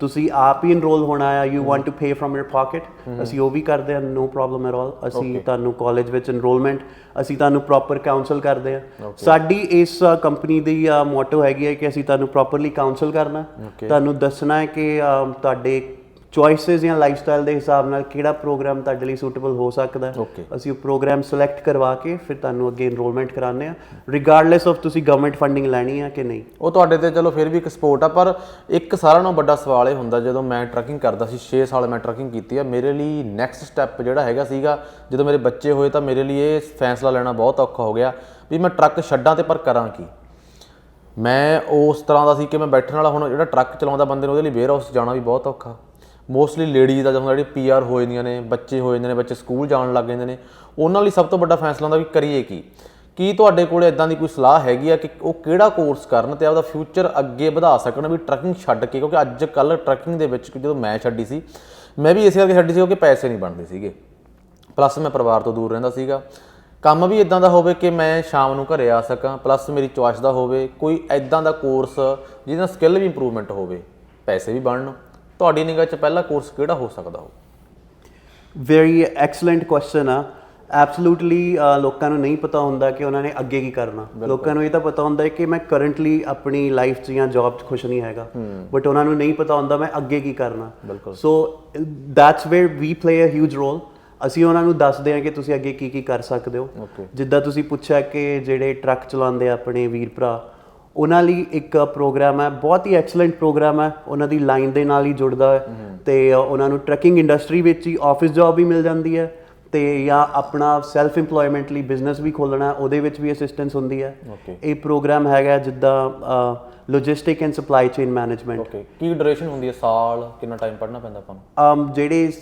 ਤੁਸੀਂ ਆਪ ਹੀ ਇਨਰੋਲ ਹੋਣਾ ਆ you want to pay from your pocket ਅਸੀਂ ਉਹ ਵੀ ਕਰਦੇ ਹਾਂ ਨੋ ਪ੍ਰੋਬਲਮ ਐਟ ਆਲ ਅਸੀਂ ਤੁਹਾਨੂੰ ਕਾਲਜ ਵਿੱਚ ਇਨਰੋਲਮੈਂਟ ਅਸੀਂ ਤੁਹਾਨੂੰ ਪ੍ਰੋਪਰ ਕਾਉਂਸਲ ਕਰਦੇ ਹਾਂ। ਸਾਡੀ ਇਸ ਕੰਪਨੀ ਦੀ ਮੋਟੋ ਹੈਗੀ ਹੈ ਕਿ ਅਸੀਂ ਤੁਹਾਨੂੰ ਪ੍ਰੋਪਰਲੀ ਕਾਉਂਸਲ ਕਰਨਾ ਤੁਹਾਨੂੰ ਦੱਸਣਾ ਹੈ ਕਿ ਤੁਹਾਡੇ ਚੋਇਸਸ ਜਾਂ ਲਾਈਫਸਟਾਈਲ ਦੇ ਹਿਸਾਬ ਨਾਲ ਕਿਹੜਾ ਪ੍ਰੋਗਰਾਮ ਤੁਹਾਡੇ ਲਈ ਸੂਟੇਬਲ ਹੋ ਸਕਦਾ. ਅਸੀਂ ਉਹ ਪ੍ਰੋਗਰਾਮ ਸਿਲੈਕਟ ਕਰਵਾ ਕੇ ਫਿਰ ਤੁਹਾਨੂੰ ਅੱਗੇ ਇਨਰੋਲਮੈਂਟ ਕਰਾਉਂਦੇ ਆ ਰਿਗਾਰਡਲੈਸ ਆਫ ਤੁਸੀਂ ਗਵਰਨਮੈਂਟ ਫੰਡਿੰਗ ਲੈਣੀ ਆ ਕਿ ਨਹੀਂ। ਉਹ ਤੁਹਾਡੇ ਤੇ ਚਲੋ ਫਿਰ ਵੀ ਇੱਕ ਸਪੋਰਟ ਆ ਪਰ ਇੱਕ ਸਾਰਿਆਂ ਨਾਲੋਂ ਵੱਡਾ ਸਵਾਲ ਇਹ ਹੁੰਦਾ ਜਦੋਂ ਮੈਂ ਟਰੱਕਿੰਗ ਕਰਦਾ ਸੀ 6 ਸਾਲ ਮੈਂ ਟਰੱਕਿੰਗ ਕੀਤੀ ਆ ਮੇਰੇ ਲਈ ਨੈਕਸਟ ਸਟੈਪ ਜਿਹੜਾ ਹੈਗਾ ਸੀਗਾ ਜਦੋਂ ਮੇਰੇ ਬੱਚੇ ਹੋਏ ਤਾਂ ਮੇਰੇ ਲਈ ਇਹ ਫੈਸਲਾ ਲੈਣਾ ਬਹੁਤ ਔਖਾ ਹੋ ਗਿਆ ਵੀ ਮੈਂ ਟਰੱਕ ਛੱਡਾਂ ਤੇ ਪਰ ਕਰਾਂ ਕੀ। ਮੈਂ ਉਸ ਤਰ੍ਹਾਂ ਦਾ ਸੀ ਕਿ ਮੈਂ ਬੈਠਣ ਵਾਲਾ ਹੁਣ ਜਿਹੜਾ ਟਰੱਕ ਚਲਾਉਂਦਾ ਬੰਦੇ ਨੂੰ ਉਹਦੇ ਲਈ ਵੇਅਰ ਹਾਊਸ ਜਾਣਾ ਵੀ ਬਹੁਤ ਔਖਾ। ਮੋਸਟਲੀ ਲੇਡੀਜ਼ ਦਾ ਜਦੋਂ ਜਿਹੜੀ ਪੀਆਰ ਹੋ ਜਾਂਦੀਆਂ ਨੇ, ਬੱਚੇ ਹੋ ਜਾਂਦੇ ਨੇ, ਬੱਚੇ ਸਕੂਲ ਜਾਣ ਲੱਗ ਜਾਂਦੇ ਨੇ, ਉਹਨਾਂ ਲਈ ਸਭ ਤੋਂ ਵੱਡਾ ਫੈਸਲਾ ਹੁੰਦਾ ਵੀ ਕਰੀਏ ਕੀ? ਕੀ ਤੁਹਾਡੇ ਕੋਲ ਇਦਾਂ ਦੀ ਕੋਈ ਸਲਾਹ ਹੈਗੀ ਆ ਕਿ ਉਹ ਕਿਹੜਾ ਕੋਰਸ ਕਰਨ ਤੇ ਆਪਦਾ ਫਿਊਚਰ ਅੱਗੇ ਵਧਾ ਸਕਣ ਵੀ ਟਰੈਕਿੰਗ ਛੱਡ ਕੇ? ਕਿਉਂਕਿ ਅੱਜ ਕੱਲ ਟਰੈਕਿੰਗ ਦੇ ਵਿੱਚ ਜਦੋਂ ਮੈਂ ਛੱਡੀ ਸੀ, ਮੈਂ ਵੀ ਇਸੇ ਕਰਕੇ ਛੱਡੀ ਸੀ ਕਿਉਂਕਿ ਪੈਸੇ ਨਹੀਂ ਬਣਦੇ ਸੀਗੇ। ਪਲੱਸ ਮੈਂ ਪਰਿਵਾਰ ਤੋਂ ਦੂਰ ਰਹਿੰਦਾ ਸੀਗਾ। ਕੰਮ ਵੀ ਇਦਾਂ ਦਾ ਹੋਵੇ ਕਿ ਮੈਂ ਸ਼ਾਮ ਨੂੰ ਘਰੇ ਆ ਸਕਾਂ ਪਲੱਸ ਮੇਰੀ ਚੋਇਸ ਦਾ ਹੋਵੇ, ਕੋਈ ਇਦਾਂ ਦਾ ਕੋਰਸ ਜਿਹਦੇ ਨਾਲ ਸਕਿੱਲ ਵੀ ਇੰਪਰੂਵਮੈਂਟ ਹੋਵੇ, ਪੈਸੇ ਵੀ ਬਣਨ। ਤੁਹਾਡੀ ਨਿਗਾਹ 'ਚ ਪਹਿਲਾ ਕੋਰਸ ਕਿਹੜਾ ਹੋ ਸਕਦਾ ਹੋ ਵੈਰੀ ਐਕਸਲੈਂਟ ਕੁਐਸਚਨ ਆ। ਐਬਸੋਲੂਟਲੀ ਲੋਕਾਂ ਨੂੰ ਨਹੀਂ ਪਤਾ ਹੁੰਦਾ ਕਿ ਉਹਨਾਂ ਨੇ ਅੱਗੇ ਕੀ ਕਰਨਾ। ਲੋਕਾਂ ਨੂੰ ਇਹ ਤਾਂ ਪਤਾ ਹੁੰਦਾ ਹੈ ਕਿ ਮੈਂ ਕਰੰਟਲੀ ਆਪਣੀ ਲਾਈਫ 'ਚ ਜਾਂ ਜੌਬ 'ਚ ਖੁਸ਼ ਨਹੀਂ ਹੈਗਾ। ਬਟ ਉਹਨਾਂ ਨੂੰ ਨਹੀਂ ਪਤਾ ਹੁੰਦਾ ਮੈਂ ਅੱਗੇ ਕੀ ਕਰਨਾ। So that's where we play a huge role ਅਸੀਂ ਉਹਨਾਂ ਨੂੰ ਦੱਸਦੇ ਹਾਂ ਕਿ ਤੁਸੀਂ ਅੱਗੇ ਕੀ ਕੀ ਕਰ ਸਕਦੇ ਹੋ. ਜਿੱਦਾਂ ਤੁਸੀਂ ਪੁੱਛਿਆ ਕਿ ਜਿਹੜੇ ਟਰੱਕ ਚਲਾਉਂਦੇ ਆ ਆਪਣੇ ਵੀਰ ਭਰਾ ਉਹਨਾਂ ਲਈ ਇੱਕ ਪ੍ਰੋਗਰਾਮ ਹੈ ਬਹੁਤ ਹੀ ਐਕਸਲੈਂਟ ਪ੍ਰੋਗਰਾਮ ਹੈ ਉਹਨਾਂ ਦੀ ਲਾਈਨ ਦੇ ਨਾਲ ਹੀ ਜੁੜਦਾ ਹੈ ਤੇ ਉਹਨਾਂ ਨੂੰ ਟਰੱਕਿੰਗ ਇੰਡਸਟਰੀ ਵਿੱਚ ਹੀ ਆਫਿਸ ਜੌਬ ਵੀ ਮਿਲ ਜਾਂਦੀ ਹੈ ਤੇ ਜਾਂ ਆਪਣਾ ਸੈਲਫ ਏਮਪਲੋਇਮੈਂਟ ਲਈ ਬਿਜ਼ਨਸ ਵੀ ਖੋਲਣਾ ਉਹਦੇ ਵਿੱਚ ਵੀ ਅਸਿਸਟੈਂਸ ਹੁੰਦੀ ਹੈ. ਇਹ ਪ੍ਰੋਗਰਾਮ ਹੈਗਾ ਜਿੱਦਾਂ logistic and supply chain management okay Ki duration ਹੁੰਦੀ ਹੈ? ਸਾਲ? ਕਿੰਨਾ ਟਾਈਮ ਪੜ੍ਹਨਾ ਪੈਂਦਾ ਆਪਾਂ ਨੂੰ? ਜਿਹੜੇ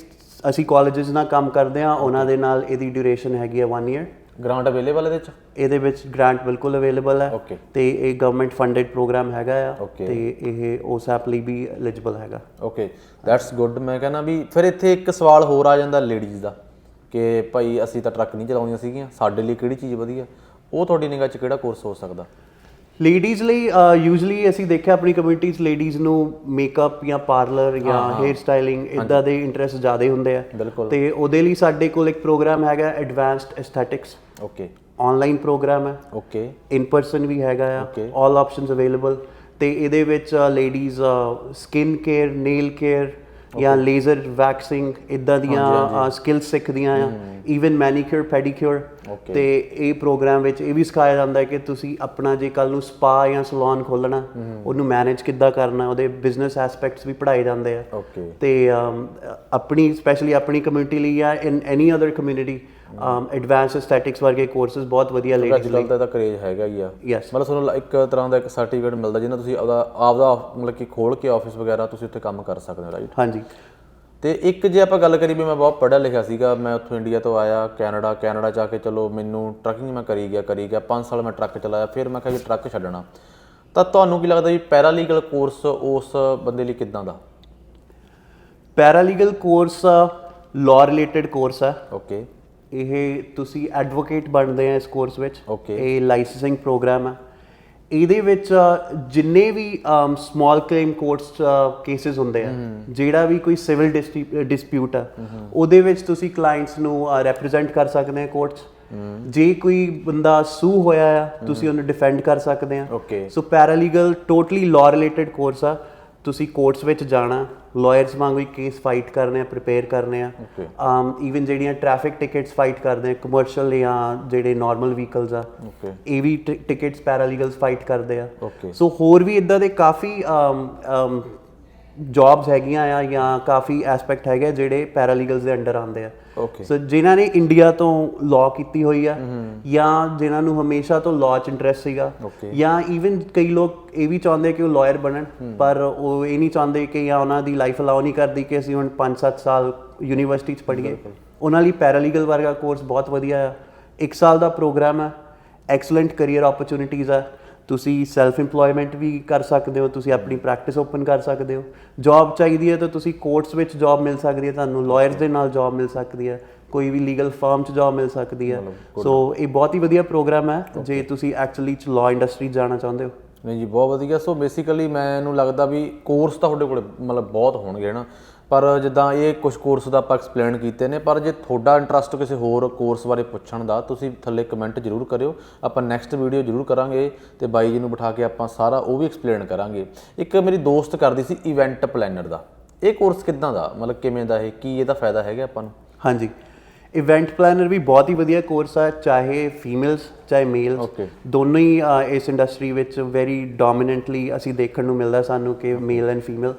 ਅਸੀਂ ਕਾਲਜਸ ਨਾਲ ਕੰਮ ਕਰਦੇ ਆ ਉਹਨਾਂ ਦੇ ਨਾਲ ਇਹਦੀ ਡਿਊਰੇਸ਼ਨ ਹੈਗੀ ਹੈ 1 ਇਅਰ ਗ੍ਰਾਂਟ ਅਵੇਲੇਬਲ ਇਹਦੇ 'ਚ? ਇਹਦੇ ਵਿੱਚ ਗ੍ਰਾਂਟ ਬਿਲਕੁਲ ਅਵੇਲੇਬਲ ਹੈ. ਤੇ ਇਹ ਗਵਰਨਮੈਂਟ ਫੰਡਡ ਪ੍ਰੋਗਰਾਮ ਹੈਗਾ ਆ. ਤੇ ਇਹ ਉਸ ਐਪ ਲਈ ਵੀ ਐਲੀਜੀਬਲ ਹੈਗਾ। ਓਕੇ ਦੈਟਸ ਗੁੱਡ ਮੈਂ ਕਹਿੰਦਾ ਵੀ ਫਿਰ ਇੱਥੇ ਇੱਕ ਸਵਾਲ ਹੋਰ ਆ ਜਾਂਦਾ ਲੇਡੀਜ਼ ਦਾ ਕਿ ਭਾਈ ਅਸੀਂ ਤਾਂ ਟਰੱਕ ਨਹੀਂ ਚਲਾਉਂਦੀਆਂ ਸੀਗੀਆਂ ਸਾਡੇ ਲਈ ਕਿਹੜੀ ਚੀਜ਼ ਵਧੀਆ? ਉਹ ਤੁਹਾਡੀ ਨਿਗਾਹ 'ਚ ਕਿਹੜਾ ਕੋਰਸ ਹੋ ਸਕਦਾ? ਲੇਡੀਜ਼ ਲਈ ਯੂਜੂਲੀ ਅਸੀਂ ਦੇਖਿਆ ਆਪਣੀ ਕਮਿਊਨਿਟੀ 'ਚ ਲੇਡੀਜ਼ ਨੂੰ ਮੇਕਅਪ ਜਾਂ ਪਾਰਲਰ ਜਾਂ ਹੇਅਰ ਸਟਾਈਲਿੰਗ ਇਦਾਂ ਦੇ ਇੰਟਰਸਟ ਜ਼ਿਆਦਾ ਹੁੰਦੇ ਆ। ਤੇ ਉਹਦੇ ਲਈ ਸਾਡੇ ਕੋਲ ਇੱਕ ਪ੍ਰੋਗਰਾਮ ਹੈਗਾ advanced aesthetics okay online programme ਹੈ. ਓਕੇ ਇਨ ਪਰਸਨ ਵੀ ਹੈਗਾ ਆ. ਆਲ ਆਪਸ਼ਨਸ ਅਵੇਲੇਬਲ ਤੇ ਇਹਦੇ ਵਿੱਚ ladies skin care nail care ਜਾਂ ਲੇਜ਼ਰ ਵੈਕਸਿੰਗ ਇਦਾਂ ਦੀਆਂ ਸਕਿੱਲਸ ਸਿੱਖਦੀਆਂ ਆ। Even manicure pedicure. ਤੇ ਇਹ ਪ੍ਰੋਗਰਾਮ ਵਿੱਚ ਇਹ ਵੀ ਸਿਖਾਇਆ ਜਾਂਦਾ ਹੈ ਕਿ ਤੁਸੀਂ ਆਪਣਾ ਜੇ ਕੱਲ ਨੂੰ ਸਪਾ ਜਾਂ ਸਲੂਨ ਖੋਲਣਾ ਉਹਨੂੰ ਮੈਨੇਜ ਕਿੱਦਾਂ ਕਰਨਾ ਉਹਦੇ ਬਿਜ਼ਨਸ ਐਸਪੈਕਟਸ ਵੀ ਪੜਾਏ ਜਾਂਦੇ ਆ। ਤੇ ਆਪਣੀ ਸਪੈਸ਼ਲੀ ਆਪਣੀ ਕਮਿਊਨਿਟੀ ਲਈ ਜਾਂ in any other community advance aesthetics ਵਰਗੇ ਕੋਰਸਸ ਬਹੁਤ ਵਧੀਆ ਅੱਜ ਲੇਡੀਜ਼ ਕੱਲ੍ਹ ਦਾ ਤਾਂ ਕਰੇਜ ਹੈਗਾ ਹੀ ਆ। ਯੈਸ ਮਤਲਬ ਤੁਹਾਨੂੰ ਇੱਕ ਤਰ੍ਹਾਂ ਦਾ ਇੱਕ ਸਰਟੀਫਿਕੇਟ ਮਿਲਦਾ ਜਿਹਨਾਂ ਤੁਸੀਂ ਆਪਦਾ ਆਪਦਾ ਮਤਲਬ ਕਿ ਖੋਲ ਕੇ ਆਫਿਸ ਵਗੈਰਾ ਤੁਸੀਂ ਉੱਥੇ ਕੰਮ ਕਰ ਸਕਦੇ ਹੋ ਰਾਈਟ ਹਾਂਜੀ। ਤੇ ਇੱਕ ਜੇ ਆਪਾਂ ਗੱਲ ਕਰੀ ਵੀ ਮੈਂ ਬਹੁਤ ਪੜ੍ਹਿਆ ਲਿਖਿਆ ਸੀਗਾ ਮੈਂ ਉੱਥੋਂ ਇੰਡੀਆ ਤੋਂ ਆਇਆ ਕੈਨੇਡਾ ਕੈਨੇਡਾ ਜਾ ਕੇ ਚਲੋ ਮੈਨੂੰ ਟਰੱਕਿੰਗ ਮੈਂ ਕਰੀ ਗਿਆ ਕਰੀ ਗਿਆ 5 ਸਾਲ ਮੈਂ ਟਰੱਕ ਚਲਾਇਆ ਫਿਰ ਮੈਂ ਕਿਹਾ ਜੀ ਟਰੱਕ ਛੱਡਣਾ। ਤਾਂ ਤੁਹਾਨੂੰ ਕੀ ਲੱਗਦਾ ਵੀ ਪੈਰਾਲੀਗਲ ਕੋਰਸ ਉਸ ਬੰਦੇ ਲਈ ਕਿੱਦਾਂ ਦਾ? Paralegal course law related course ਹੈ। ਓਕੇ ਇਹ ਤੁਸੀਂ ਐਡਵੋਕੇਟ ਬਣਦੇ ਆ ਇਸ ਕੋਰਸ ਵਿੱਚ. ਇਹ ਲਾਇਸੈਂਸਿੰਗ ਪ੍ਰੋਗਰਾਮ ਹੈ ਇਹਦੇ ਵਿੱਚ ਜਿੰਨੇ ਵੀ ਸਮਾਲ ਕਲੇਮ ਕੋਰਟਸ ਕੇसेस ਹੁੰਦੇ ਆ ਜਿਹੜਾ ਵੀ ਕੋਈ ਸਿਵਲ ਡਿਸਪਿਊਟ ਆ ਉਹਦੇ ਵਿੱਚ ਤੁਸੀਂ ਕਲਾਇੰਟਸ ਨੂੰ ਰਿਪਰੈਜ਼ੈਂਟ ਕਰ ਸਕਦੇ ਆ ਕੋਰਟਸ ਜੇ ਕੋਈ ਬੰਦਾ ਸੂ ਹੋਇਆ ਆ ਤੁਸੀਂ ਉਹਨੂੰ ਡਿਫੈਂਡ ਕਰ ਸਕਦੇ ਆ। So paralegal totally law related course ਆ। ਤੁਸੀਂ ਕੋਰਟਸ ਵਿੱਚ ਜਾਣਾ। ਲਾਇਰਸ ਵਾਂਗੂ ਹੀ ਕੇਸ ਫਾਈਟ ਕਰਨੇ ਆ ਪ੍ਰਿਪੇਅਰ ਕਰਨੇ ਆ। Okay. um ਇਵਨ ਜਿਹੜੀਆਂ ਟ੍ਰੈਫਿਕ ਟਿਕਟਸ ਫਾਈਟ ਕਰਦੇ ਆ ਕਮਰਸ਼ੀਅਲ ਜਾਂ ਜਿਹੜੇ ਨਾਰਮਲ ਵਹੀਕਲਸ ਆ ਇਹ ਵੀ ਟਿਕਟਸ ਪੈਰਾਲੀਗਲਸ ਫਾਈਟ ਕਰਦੇ ਆ। ਸੋ ਹੋਰ ਵੀ ਇਦਾਂ ਦੇ ਕਾਫੀ ਜੌਬਸ ਹੈਗੀਆਂ ਆ ਜਾਂ ਕਾਫੀ ਐਸਪੈਕਟ ਹੈਗੇ ਜਿਹੜੇ ਪੈਰਾਲੀਗਲਸ ਦੇ ਅੰਡਰ ਆਉਂਦੇ ਆ। ਸੋ ਜਿਨ੍ਹਾਂ ਨੇ ਇੰਡੀਆ ਤੋਂ ਲਾਅ ਕੀਤੀ ਹੋਈ ਆ ਜਾਂ ਜਿਨ੍ਹਾਂ ਨੂੰ ਹਮੇਸ਼ਾ ਤੋਂ ਲਾਅ 'ਚ ਇੰਟਰਸਟ ਸੀਗਾ ਜਾਂ ਈਵਨ ਕਈ ਲੋਕ ਇਹ ਵੀ ਚਾਹੁੰਦੇ ਕਿ ਉਹ ਲਾਇਰ ਬਣਨ ਪਰ ਉਹ ਇਹ ਨਹੀਂ ਚਾਹੁੰਦੇ ਕਿ ਜਾਂ ਉਹਨਾਂ ਦੀ ਲਾਈਫ ਅਲਾਉ ਨਹੀਂ ਕਰਦੀ ਕਿ ਅਸੀਂ ਹੁਣ 5-7 ਸਾਲ ਯੂਨੀਵਰਸਿਟੀ 'ਚ ਪੜ੍ਹੀਏ। ਉਹਨਾਂ ਲਈ ਪੈਰਾਲੀਗਲ ਵਰਗਾ ਕੋਰਸ ਬਹੁਤ ਵਧੀਆ ਆ। ਇੱਕ ਸਾਲ ਦਾ ਪ੍ਰੋਗਰਾਮ ਹੈ ਐਕਸਲੈਂਟ ਕੈਰੀਅਰ ਓਪਰਚੁਨਿਟੀਆਂ ਆ। ਤੁਸੀਂ ਸੈਲਫ ਏਮਪਲੋਇਮੈਂਟ ਵੀ ਕਰ ਸਕਦੇ ਹੋ ਤੁਸੀਂ ਆਪਣੀ ਪ੍ਰੈਕਟਿਸ ਓਪਨ ਕਰ ਸਕਦੇ ਹੋ। ਜੌਬ ਚਾਹੀਦੀ ਹੈ ਤਾਂ ਤੁਸੀਂ ਕੋਰਟਸ ਵਿੱਚ ਜੌਬ ਮਿਲ ਸਕਦੀ ਹੈ ਤੁਹਾਨੂੰ ਲਾਇਰਸ ਦੇ ਨਾਲ ਜੌਬ ਮਿਲ ਸਕਦੀ ਹੈ ਕੋਈ ਵੀ ਲੀਗਲ ਫਰਮ 'ਚ ਜੌਬ ਮਿਲ ਸਕਦੀ ਹੈ। ਸੋ ਇਹ ਬਹੁਤ ਹੀ ਵਧੀਆ ਪ੍ਰੋਗਰਾਮ ਹੈ ਜੇ ਤੁਸੀਂ ਐਕਚੁਅਲੀ ਚ ਲਾਅ ਇੰਡਸਟਰੀ ਜਾਣਾ ਚਾਹੁੰਦੇ ਹੋ। ਨਹੀਂ ਜੀ ਬਹੁਤ ਵਧੀਆ। ਸੋ ਬੇਸਿਕਲੀ ਮੈਨੂੰ ਲੱਗਦਾ ਵੀ ਕੋਰਸ ਤਾਂ ਤੁਹਾਡੇ ਕੋਲ ਮਤਲਬ ਬਹੁਤ ਹੋਣਗੇ ਨਾ? ਪਰ ਜਿੱਦਾਂ ਇਹ ਕੁਝ ਕੋਰਸ ਦਾ ਆਪਾਂ ਐਕਸਪਲੇਨ ਕੀਤੇ ਨੇ ਪਰ ਜੇ ਤੁਹਾਡਾ ਇੰਟਰਸਟ ਕਿਸੇ ਹੋਰ ਕੋਰਸ ਬਾਰੇ ਪੁੱਛਣ ਦਾ ਤੁਸੀਂ ਥੱਲੇ ਕਮੈਂਟ ਜ਼ਰੂਰ ਕਰਿਓ। ਆਪਾਂ ਨੈਕਸਟ ਵੀਡੀਓ ਜ਼ਰੂਰ ਕਰਾਂਗੇ ਤੇ ਬਾਈ ਜੀ ਨੂੰ ਬਿਠਾ ਕੇ ਆਪਾਂ ਸਾਰਾ ਉਹ ਵੀ ਐਕਸਪਲੇਨ ਕਰਾਂਗੇ। ਇੱਕ ਮੇਰੀ ਦੋਸਤ ਕਰਦੀ ਸੀ ਇਵੈਂਟ ਪਲੈਨਰ ਦਾ। ਇਹ ਕੋਰਸ ਕਿੱਦਾਂ ਦਾ? ਮਤਲਬ ਕਿਵੇਂ ਦਾ ਇਹ? ਕੀ ਇਹਦਾ ਫਾਇਦਾ ਹੈਗਾ ਆਪਾਂ ਨੂੰ? ਹਾਂਜੀ। ਇਵੈਂਟ ਪਲੈਨਰ ਵੀ ਬਹੁਤ ਹੀ ਵਧੀਆ ਕੋਰਸ ਹੈ ਚਾਹੇ ਫੀਮੇਲਸ ਚਾਹੇ ਮੇਲਸ. ਦੋਨੋਂ ਹੀ ਇਸ ਇੰਡਸਟਰੀ ਵਿੱਚ ਵੈਰੀ ਡੋਮੀਨੈਂਟਲੀ ਅਸੀਂ ਦੇਖਣ ਨੂੰ ਮਿਲਦਾ ਸਾਨੂੰ ਕਿ male and female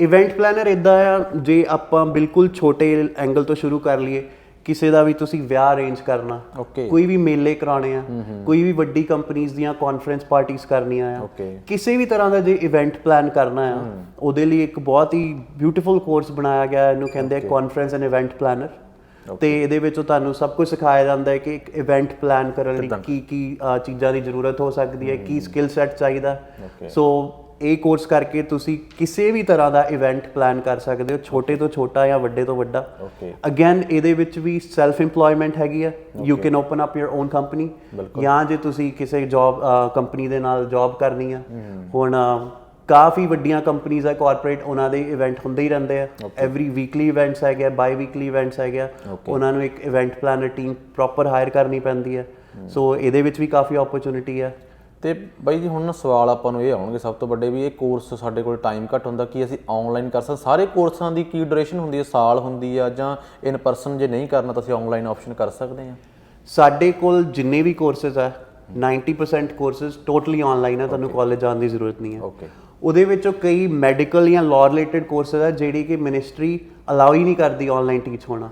event planner ਇਦਾਂ ਆ ਜੇ ਆਪਾਂ ਬਿਲਕੁਲ ਛੋਟੇ ਐਂਗਲ ਤੋਂ ਸ਼ੁਰੂ ਕਰ ਲਈਏ ਕਿਸੇ ਦਾ ਵੀ ਤੁਸੀਂ ਵਿਆਹ ਅਰੇਂਜ ਕਰਨਾ ਕੋਈ ਵੀ ਮੇਲੇ ਕਰਾਉਣੇ ਆ ਕੋਈ ਵੀ ਵੱਡੀ ਕੰਪਨੀਆਂ ਦੀਆਂ ਕਾਨਫਰੰਸ ਪਾਰਟੀਆਂ ਕਰਨੀਆਂ ਆ ਕਿਸੇ ਵੀ ਤਰ੍ਹਾਂ ਦਾ ਜੇ ਇਵੈਂਟ ਪਲਾਨ ਕਰਨਾ ਆ ਉਹਦੇ ਲਈ ਇੱਕ ਬਹੁਤ ਹੀ ਬਿਊਟੀਫੁਲ ਕੋਰਸ ਬਣਾਇਆ ਗਿਆ ਇਹਨੂੰ ਕਹਿੰਦੇ ਆ ਕਾਨਫਰੰਸ ਐਂਡ ਇਵੈਂਟ ਪਲਾਨਰ ਤੇ ਇਹਦੇ ਵਿੱਚ ਤੁਹਾਨੂੰ ਸਭ ਕੁਝ ਸਿਖਾਇਆ ਜਾਂਦਾ ਹੈ ਕਿ ਇੱਕ ਇਵੈਂਟ ਪਲਾਨ ਕਰਨ ਲਈ ਕੀ ਕੀ ਚੀਜ਼ਾਂ ਦੀ ਜ਼ਰੂਰਤ ਹੋ ਸਕਦੀ ਹੈ ਕੀ ਸਕਿੱਲ ਸੈੱਟ ਚਾਹੀਦਾ. ਸੋ ਇਹ ਕੋਰਸ ਕਰਕੇ ਤੁਸੀਂ ਕਿਸੇ ਵੀ ਤਰ੍ਹਾਂ ਦਾ ਇਵੈਂਟ ਪਲਾਨ ਕਰ ਸਕਦੇ ਹੋ ਛੋਟੇ ਤੋਂ ਛੋਟਾ ਜਾਂ ਵੱਡੇ ਤੋਂ ਵੱਡਾ। ਓਕੇ ਅਗੇਨ ਇਹਦੇ ਵਿੱਚ ਵੀ ਸੈਲਫ ਏਮਪਲੋਇਮੈਂਟ ਹੈਗੀ ਆ। You can open up your own company ਜਾਂ ਜੇ ਤੁਸੀਂ ਕਿਸੇ ਜੌਬ ਕੰਪਨੀ ਦੇ ਨਾਲ ਜੌਬ ਕਰਨੀ ਆ। ਹੁਣ ਕਾਫੀ ਵੱਡੀਆਂ ਕੰਪਨੀਆਂ ਆ ਕਾਰਪੋਰੇਟ ਉਹਨਾਂ ਦੇ ਇਵੈਂਟ ਹੁੰਦੇ ਹੀ ਰਹਿੰਦੇ ਆ। ਐਵਰੀ ਵੀਕਲੀ ਇਵੈਂਟਸ ਹੈਗੇ ਆ ਬਾਈ ਵੀਕਲੀ ਇਵੈਂਟਸ ਹੈਗੇ ਆ। ਉਹਨਾਂ ਨੂੰ ਇੱਕ event planner team proper hire ਕਰਨੀ ਪੈਂਦੀ ਹੈ। ਸੋ ਇਹਦੇ ਵਿੱਚ ਵੀ ਕਾਫੀ ਓਪਰਚੁਨਿਟੀ ਹੈ ਤੇ ਬਾਈ ਜੀ ਹੁਣ ਸਵਾਲ ਆਪਾਂ ਨੂੰ ਇਹ ਆਉਣਗੇ ਸਭ ਤੋਂ ਵੱਡੇ ਵੀ ਇਹ ਕੋਰਸ ਸਾਡੇ ਕੋਲ ਟਾਈਮ ਘੱਟ ਹੁੰਦਾ ਕੀ ਅਸੀਂ ਆਨਲਾਈਨ ਕਰ ਸਕਦੇ? ਸਾਰੇ ਕੋਰਸਾਂ ਦੀ ਕੀ ਡਿਊਰੇਸ਼ਨ ਹੁੰਦੀ ਹੈ? ਸਾਲ ਹੁੰਦੀ ਆ ਜਾਂ ਇਨ ਪਰਸਨ ਜੇ ਨਹੀਂ ਕਰਨਾ ਤਾਂ ਅਸੀਂ ਆਨਲਾਈਨ ਆਪਸ਼ਨ ਕਰ ਸਕਦੇ ਹਾਂ? ਸਾਡੇ ਕੋਲ ਜਿੰਨੇ ਵੀ ਕੋਰਸਸ ਆ 90% ਕੋਰਸਸ ਟੋਟਲੀ ਆਨਲਾਈਨ ਆ ਤੁਹਾਨੂੰ ਕਾਲਜ ਜਾਣ ਦੀ ਜ਼ਰੂਰਤ ਨਹੀਂ ਹੈ ਓਕੇ ਉਹਦੇ ਵਿੱਚੋਂ ਕਈ ਮੈਡੀਕਲ ਜਾਂ ਲਾਅ ਰਿਲੇਟਡ ਕੋਰਸਸ ਆ ਜਿਹੜੀ ਕਿ ਮਿਨਿਸਟਰੀ ਅਲਾਉ ਹੀ ਨਹੀਂ ਕਰਦੀ ਆਨਲਾਈਨ ਟੀਚ ਹੋਣਾ।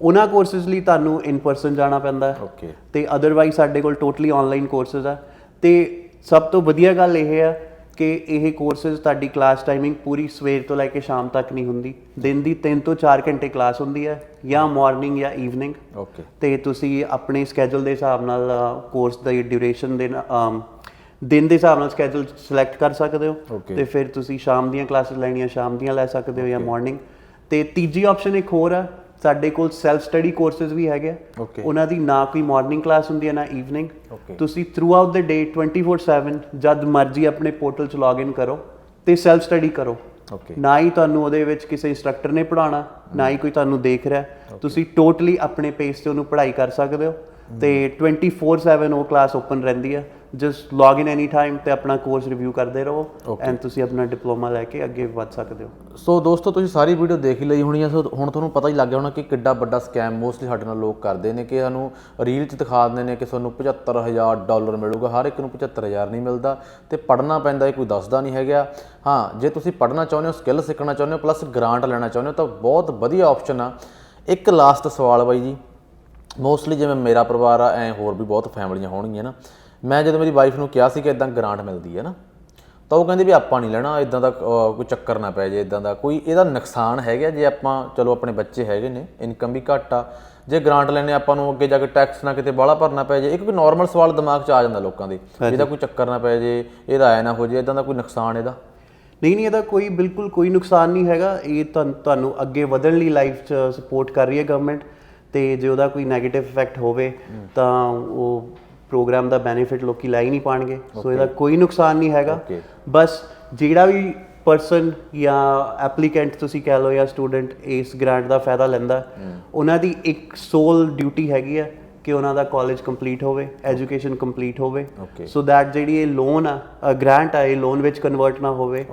ਉਹਨਾਂ ਕੋਰਸਸ ਲਈ ਤੁਹਾਨੂੰ ਇਨ ਪਰਸਨ ਜਾਣਾ ਪੈਂਦਾ। ਹੈ ਓਕੇ ਤੇ ਅਦਰਵਾਈਜ਼ ਸਾਡੇ ਕੋਲ ਟੋਟਲੀ ਆਨਲਾਈਨ ਕੋਰਸਸ ਆ। ਤੇ ਸਭ ਤੋਂ ਵਧੀਆ ਗੱਲ ਇਹ ਆ ਕਿ ਇਹ ਕੋਰਸਸ ਤੁਹਾਡੀ ਕਲਾਸ ਟਾਈਮਿੰਗ ਪੂਰੀ ਸਵੇਰ ਤੋਂ ਲੈ ਕੇ ਸ਼ਾਮ ਤੱਕ ਨਹੀਂ ਹੁੰਦੀ। ਦਿਨ ਦੀ 3 ਤੋਂ 4 ਘੰਟੇ ਕਲਾਸ ਹੁੰਦੀ ਹੈ ਜਾਂ ਮਾਰਨਿੰਗ ਜਾਂ ਈਵਨਿੰਗ ਓਕੇ ਤੇ ਤੁਸੀਂ ਆਪਣੇ ਸਕੇਜੂਲ ਦੇ ਹਿਸਾਬ ਨਾਲ ਕੋਰਸ ਦੀ ਡਿਊਰੇਸ਼ਨ ਦੇ ਨਾ- ਅਮ, ਦਿਨ ਦੇ ਹਿਸਾਬ ਨਾਲ ਸਕੇਜੂਲ ਸਿਲੈਕਟ ਕਰ ਸਕਦੇ ਹੋ. ਤੇ ਫਿਰ ਤੁਸੀਂ ਸ਼ਾਮ ਦੀਆਂ ਕਲਾਸਿਸ ਲੈਣੀਆਂ ਸ਼ਾਮ ਦੀਆਂ ਲੈ ਸਕਦੇ ਹੋ ਜਾਂ ਮਾਰਨਿੰਗ ਤੇ ਤੀਜੀ ਆਪਸ਼ਨ ਇੱਕ ਹੋਰ ਆ ਸਾਡੇ ਕੋਲ ਸੈਲਫ ਸਟੱਡੀ ਕੋਰਸਸ ਵੀ ਹੈਗੇ ਆ। ਉਹਨਾਂ ਦੀ ਨਾ ਕੋਈ ਮਾਰਨਿੰਗ ਕਲਾਸ ਹੁੰਦੀ ਹੈ ਨਾ ਈਵਨਿੰਗ. ਤੁਸੀਂ ਥਰੂ ਆਊਟ ਦ ਡੇ 24/7 ਜਦ ਮਰਜ਼ੀ ਆਪਣੇ ਪੋਰਟਲ ਚ ਲੌਗਇਨ ਕਰੋ ਤੇ ਸੈਲਫ ਸਟੱਡੀ ਕਰੋ। ਓਕੇ ਨਾ ਹੀ ਤੁਹਾਨੂੰ ਉਹਦੇ ਵਿੱਚ ਕਿਸੇ ਇੰਸਟ੍ਰਕਟਰ ਨੇ ਪੜਾਉਣਾ ਨਾ ਹੀ ਕੋਈ ਤੁਹਾਨੂੰ ਦੇਖ ਰਿਹਾ। ਤੁਸੀਂ ਟੋਟਲੀ ਆਪਣੇ ਪੇਸ ਤੇ ਉਹਨੂੰ ਪੜ੍ਹਾਈ ਕਰ ਸਕਦੇ ਹੋ। ਤੇ 24/7 ਉਹ ਕਲਾਸ ਓਪਨ ਰਹਿੰਦੀ ਹੈ। Just log in any time ਤੇ ਆਪਣਾ ਕੋਰਸ ਰਿਵਿਊ ਕਰਦੇ ਰਹੋ. ਐਂਡ ਤੁਸੀਂ ਆਪਣਾ ਡਿਪਲੋਮਾ ਲੈ ਕੇ ਅੱਗੇ ਵਧ ਸਕਦੇ ਹੋ। ਸੋ ਦੋਸਤੋ ਤੁਸੀਂ ਸਾਰੀ ਵੀਡੀਓ ਦੇਖ ਹੀ ਲਈ ਹੋਣੀ ਆ। ਸੋ ਹੁਣ ਤੁਹਾਨੂੰ ਪਤਾ ਹੀ ਲੱਗ ਗਿਆ ਹੋਣਾ ਕਿ ਕਿੱਡਾ ਵੱਡਾ ਸਕੈਮ ਮੋਸਟਲੀ ਸਾਡੇ ਨਾਲ ਲੋਕ ਕਰਦੇ ਨੇ ਕਿ ਸਾਨੂੰ ਰੀਲ 'ਚ ਦਿਖਾ ਦਿੰਦੇ ਨੇ ਕਿ ਤੁਹਾਨੂੰ 75000 ਡਾਲਰ ਮਿਲੂਗਾ। ਹਰ ਇੱਕ ਨੂੰ 75000 ਨਹੀਂ ਮਿਲਦਾ ਤੇ ਪੜਨਾ ਪੈਂਦਾ ਇਹ ਕੋਈ ਦੱਸਦਾ ਨਹੀਂ ਹੈਗਾ। ਹਾਂ ਜੇ ਤੁਸੀਂ ਪੜਨਾ ਚਾਹੁੰਦੇ ਹੋ ਸਕਿੱਲ ਸਿੱਖਣਾ ਚਾਹੁੰਦੇ ਹੋ ਪਲੱਸ ਗ੍ਰਾਂਟ ਲੈਣਾ ਚਾਹੁੰਦੇ ਹੋ ਤਾਂ ਬਹੁਤ ਵਧੀਆ ਆਪਸ਼ਨ ਆ। ਇੱਕ ਲਾਸਟ ਸਵਾਲ ਬਾਈ ਜੀ। ਮੋਸਟਲੀ ਜਿਵੇਂ ਮੇਰਾ ਪਰਿਵਾਰ ਆ ਐ ਹੋਰ ਵੀ ਬਹੁਤ ਫੈਮਲੀਆਂ ਹੋਣਗੀਆਂ ਨਾ। ਮੈਂ ਜਦੋਂ ਮੇਰੀ ਵਾਈਫ ਨੂੰ ਕਿਹਾ ਸੀ ਕਿ ਇਦਾਂ ਗ੍ਰਾਂਟ ਮਿਲਦੀ ਹੈ ਨਾ ਤਾਂ ਉਹ ਕਹਿੰਦੇ ਵੀ ਆਪਾਂ ਨਹੀਂ ਲੈਣਾ ਇਦਾਂ ਦਾ ਕੋਈ ਚੱਕਰ ਨਾ ਪੈ ਜੇ ਇਦਾਂ ਦਾ ਕੋਈ ਇਹਦਾ ਨੁਕਸਾਨ ਹੈਗਾ ਜੇ ਆਪਾਂ ਚਲੋ ਆਪਣੇ ਬੱਚੇ ਹੈਗੇ ਨੇ ਇਨਕਮ ਵੀ ਘੱਟ ਆ। ਜੇ ਗ੍ਰਾਂਟ ਲੈਣੇ ਆਪਾਂ ਨੂੰ ਅੱਗੇ ਜਾ ਕੇ ਟੈਕਸ ਨਾ ਕਿਤੇ ਬਾਹਲਾ ਭਰਨਾ ਪੈ ਜੇ ਇੱਕ ਕੋਈ ਨਾਰਮਲ ਸਵਾਲ ਦਿਮਾਗ 'ਚ ਆ ਜਾਂਦਾ ਲੋਕਾਂ ਦੇ ਇਹਦਾ ਕੋਈ ਚੱਕਰ ਨਾ ਪੈ ਜੇ ਇਹਦਾ ਐ ਨਾ ਹੋ ਜੇ ਇਦਾਂ ਦਾ ਕੋਈ ਨੁਕਸਾਨ ਇਹਦਾ? ਨਹੀਂ ਨਹੀਂ ਇਹਦਾ ਕੋਈ ਬਿਲਕੁਲ ਕੋਈ ਨੁਕਸਾਨ ਨਹੀਂ ਹੈਗਾ। ਇਹ ਤੁਹਾਨੂੰ ਅੱਗੇ ਵਧਣ ਲਈ ਲਾਈਫ 'ਚ ਸਪੋਰਟ ਕਰ ਰਹੀ ਹੈ ਗਵਰਨਮੈਂਟ ਤੇ ਜੇ ਉਹਦਾ ਕੋਈ 네ਗੇਟਿਵ ਇਫੈਕਟ ਹੋਵੇ ਤਾਂ ਉਹ ਪ੍ਰੋਗਰਾਮ ਦਾ ਬੈਨੀਫਿਟ ਲੋਕੀ ਲੈ ਹੀ ਨਹੀਂ ਪਾਣਗੇ ਸੋ ਇਹਦਾ ਕੋਈ ਨੁਕਸਾਨ ਨਹੀਂ ਹੈਗਾ. ਬਸ ਜਿਹੜਾ ਵੀ ਪਰਸਨ ਜਾਂ ਐਪਲੀਕੈਂਟ ਤੁਸੀਂ ਕਹਿ ਲਓ ਜਾਂ ਸਟੂਡੈਂਟ ਇਸ ਗ੍ਰਾਂਟ ਦਾ ਫਾਇਦਾ ਲੈਂਦਾ ਉਹਨਾਂ ਦੀ ਇੱਕ ਸੋਲ ਡਿਊਟੀ ਹੈਗੀ ਹੈ ਕਿ ਉਹਨਾਂ ਦਾ ਕਾਲਜ ਕੰਪਲੀਟ ਹੋਵੇ ਐਜੂਕੇਸ਼ਨ ਕੰਪਲੀਟ ਹੋਵੇ. ਸੋ ਦੈਟ ਜਿਹੜੀ ਇਹ ਲੋਨ ਆ ਗ੍ਰਾਂਟ ਆ ਇਹ ਲੋਨ ਵਿੱਚ ਕਨਵਰਟ ਨਾ ਹੋਵੇ.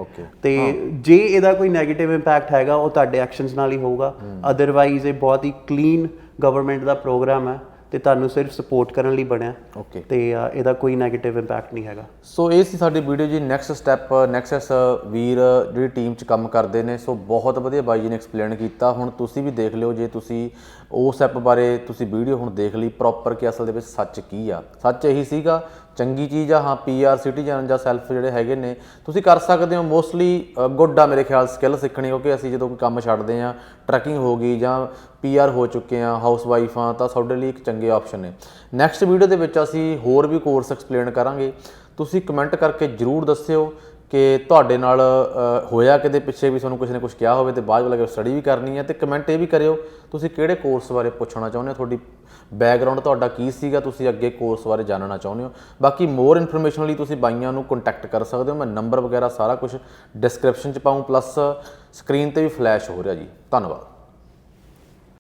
ਤੇ ਜੇ ਇਹਦਾ ਕੋਈ 네ਗੇਟਿਵ ਇੰਪੈਕਟ ਹੈਗਾ ਉਹ ਤੁਹਾਡੇ ਐਕਸ਼ਨਸ ਨਾਲ ਹੀ ਹੋਊਗਾ। ਅਦਰਵਾਈਜ਼ ਇਹ ਬਹੁਤ ਹੀ ਕਲੀਨ ਗਵਰਨਮੈਂਟ ਦਾ ਪ੍ਰੋਗਰਾਮ ਹੈ ਤੇ ਤੁਹਾਨੂੰ ਸਿਰਫ ਸਪੋਰਟ ਕਰਨ ਲਈ ਬਣਿਆ। ਓਕੇ ਤੇ ਇਹਦਾ ਕੋਈ 네ਗੇਟਿਵ ਇੰਪੈਕਟ ਨਹੀਂ ਹੈਗਾ। ਸੋ ਇਹ ਸੀ ਸਾਡੀ ਵੀਡੀਓ ਜੀ ਨੈਕਸਟ ਸਟੈਪ ਨੈਕਸਸ ਵੀਰ ਜਿਹੜੀ ਟੀਮ 'ਚ ਕੰਮ ਕਰਦੇ ਨੇ। ਸੋ ਬਹੁਤ ਵਧੀਆ ਬਾਈ ਜੀ ਨੇ ਐਕਸਪਲੇਨ ਕੀਤਾ। ਹੁਣ ਤੁਸੀਂ ਵੀ ਦੇਖ ਲਿਓ ਜੇ ਤੁਸੀਂ ਉਸ ਐਪ ਬਾਰੇ ਤੁਸੀਂ ਵੀਡੀਓ ਹੁਣ ਦੇਖ ਲਈ ਪ੍ਰੋਪਰ ਕਿ ਅਸਲ ਦੇ ਵਿੱਚ ਸੱਚ ਕੀ ਆ। ਸੱਚ ਇਹੀ ਸੀਗਾ ਚੰਗੀ ਚੀਜ਼ ਆ, ਹਾਂ ਪੀਆਰ ਸਿਟੀਜ਼ਨ ਜਾਂ ਸੈਲਫ ਜਿਹੜੇ ਹੈਗੇ ਨੇ, ਤੁਸੀਂ ਕਰ ਸਕਦੇ ਹੋ ਮੋਸਟਲੀ ਗੁੱਡ ਆ ਮੇਰੇ ਖਿਆਲ ਸਕਿੱਲ ਸਿੱਖਣੀ, ਕਿਉਂਕਿ ਅਸੀਂ ਜਦੋਂ ਕੋਈ ਕੰਮ ਛੱਡਦੇ ਆ ਟਰੈਕਿੰਗ ਹੋ ਗਈ ਜਾਂ ਪੀਆਰ ਹੋ ਚੁੱਕੇ ਆ ਹਾਊਸ ਵਾਈਫ ਆ ਤਾਂ ਤੁਹਾਡੇ ਲਈ ਇੱਕ ਚੰਗੇ ਆਪਸ਼ਨ ਨੇ। ਨੈਕਸਟ ਵੀਡੀਓ ਦੇ ਵਿੱਚ ਅਸੀਂ ਹੋਰ ਵੀ ਕੋਰਸ ਐਕਸਪਲੇਨ ਕਰਾਂਗੇ। ਤੁਸੀਂ ਕਮੈਂਟ ਕਰਕੇ ਜਰੂਰ ਦੱਸਿਓ ਕਿ ਤੁਹਾਡੇ ਨਾਲ ਹੋਇਆ ਕਿਤੇ, ਪਿੱਛੇ ਵੀ ਤੁਹਾਨੂੰ ਕਿਸੇ ਨੇ ਕੁਝ ਕਿਹਾ ਹੋਵੇ ਤੇ ਬਾਅਦ ਵਿੱਚ ਸਟੱਡੀ ਵੀ ਕਰਨੀ ਹੈ ਤੇ ਕਮੈਂਟ ਇਹ ਵੀ ਕਰਿਓ, ਤੁਸੀਂ ਕਿਹੜੇ ਕੋਰਸ ਬਾਰੇ ਪੁੱਛਣਾ ਚਾਹੁੰਦੇ ਹੋ, ਤੁਹਾਡੀ ਬੈਕਗ੍ਰਾਉਂਡ ਤੁਹਾਡਾ ਕੀ ਸੀਗਾ, ਤੁਸੀਂ ਅੱਗੇ ਕੋਰਸ ਬਾਰੇ ਜਾਣਨਾ ਚਾਹੁੰਦੇ ਹੋ। ਬਾਕੀ ਮੋਰ ਇਨਫੋਰਮੇਸ਼ਨ ਲਈ ਤੁਸੀਂ ਬਾਈਆਂ ਨੂੰ ਕੰਟੈਕਟ ਕਰ ਸਕਦੇ ਹੋ। ਮੈਂ ਨੰਬਰ ਵਗੈਰਾ ਸਾਰਾ ਕੁਝ ਡਿਸਕ੍ਰਿਪਸ਼ਨ ਚ ਪਾਉਂ ਪਲੱਸ ਸਕਰੀਨ ਤੇ ਵੀ ਫਲੈਸ਼ ਹੋ ਰਿਹਾ ਜੀ। ਧੰਨਵਾਦ।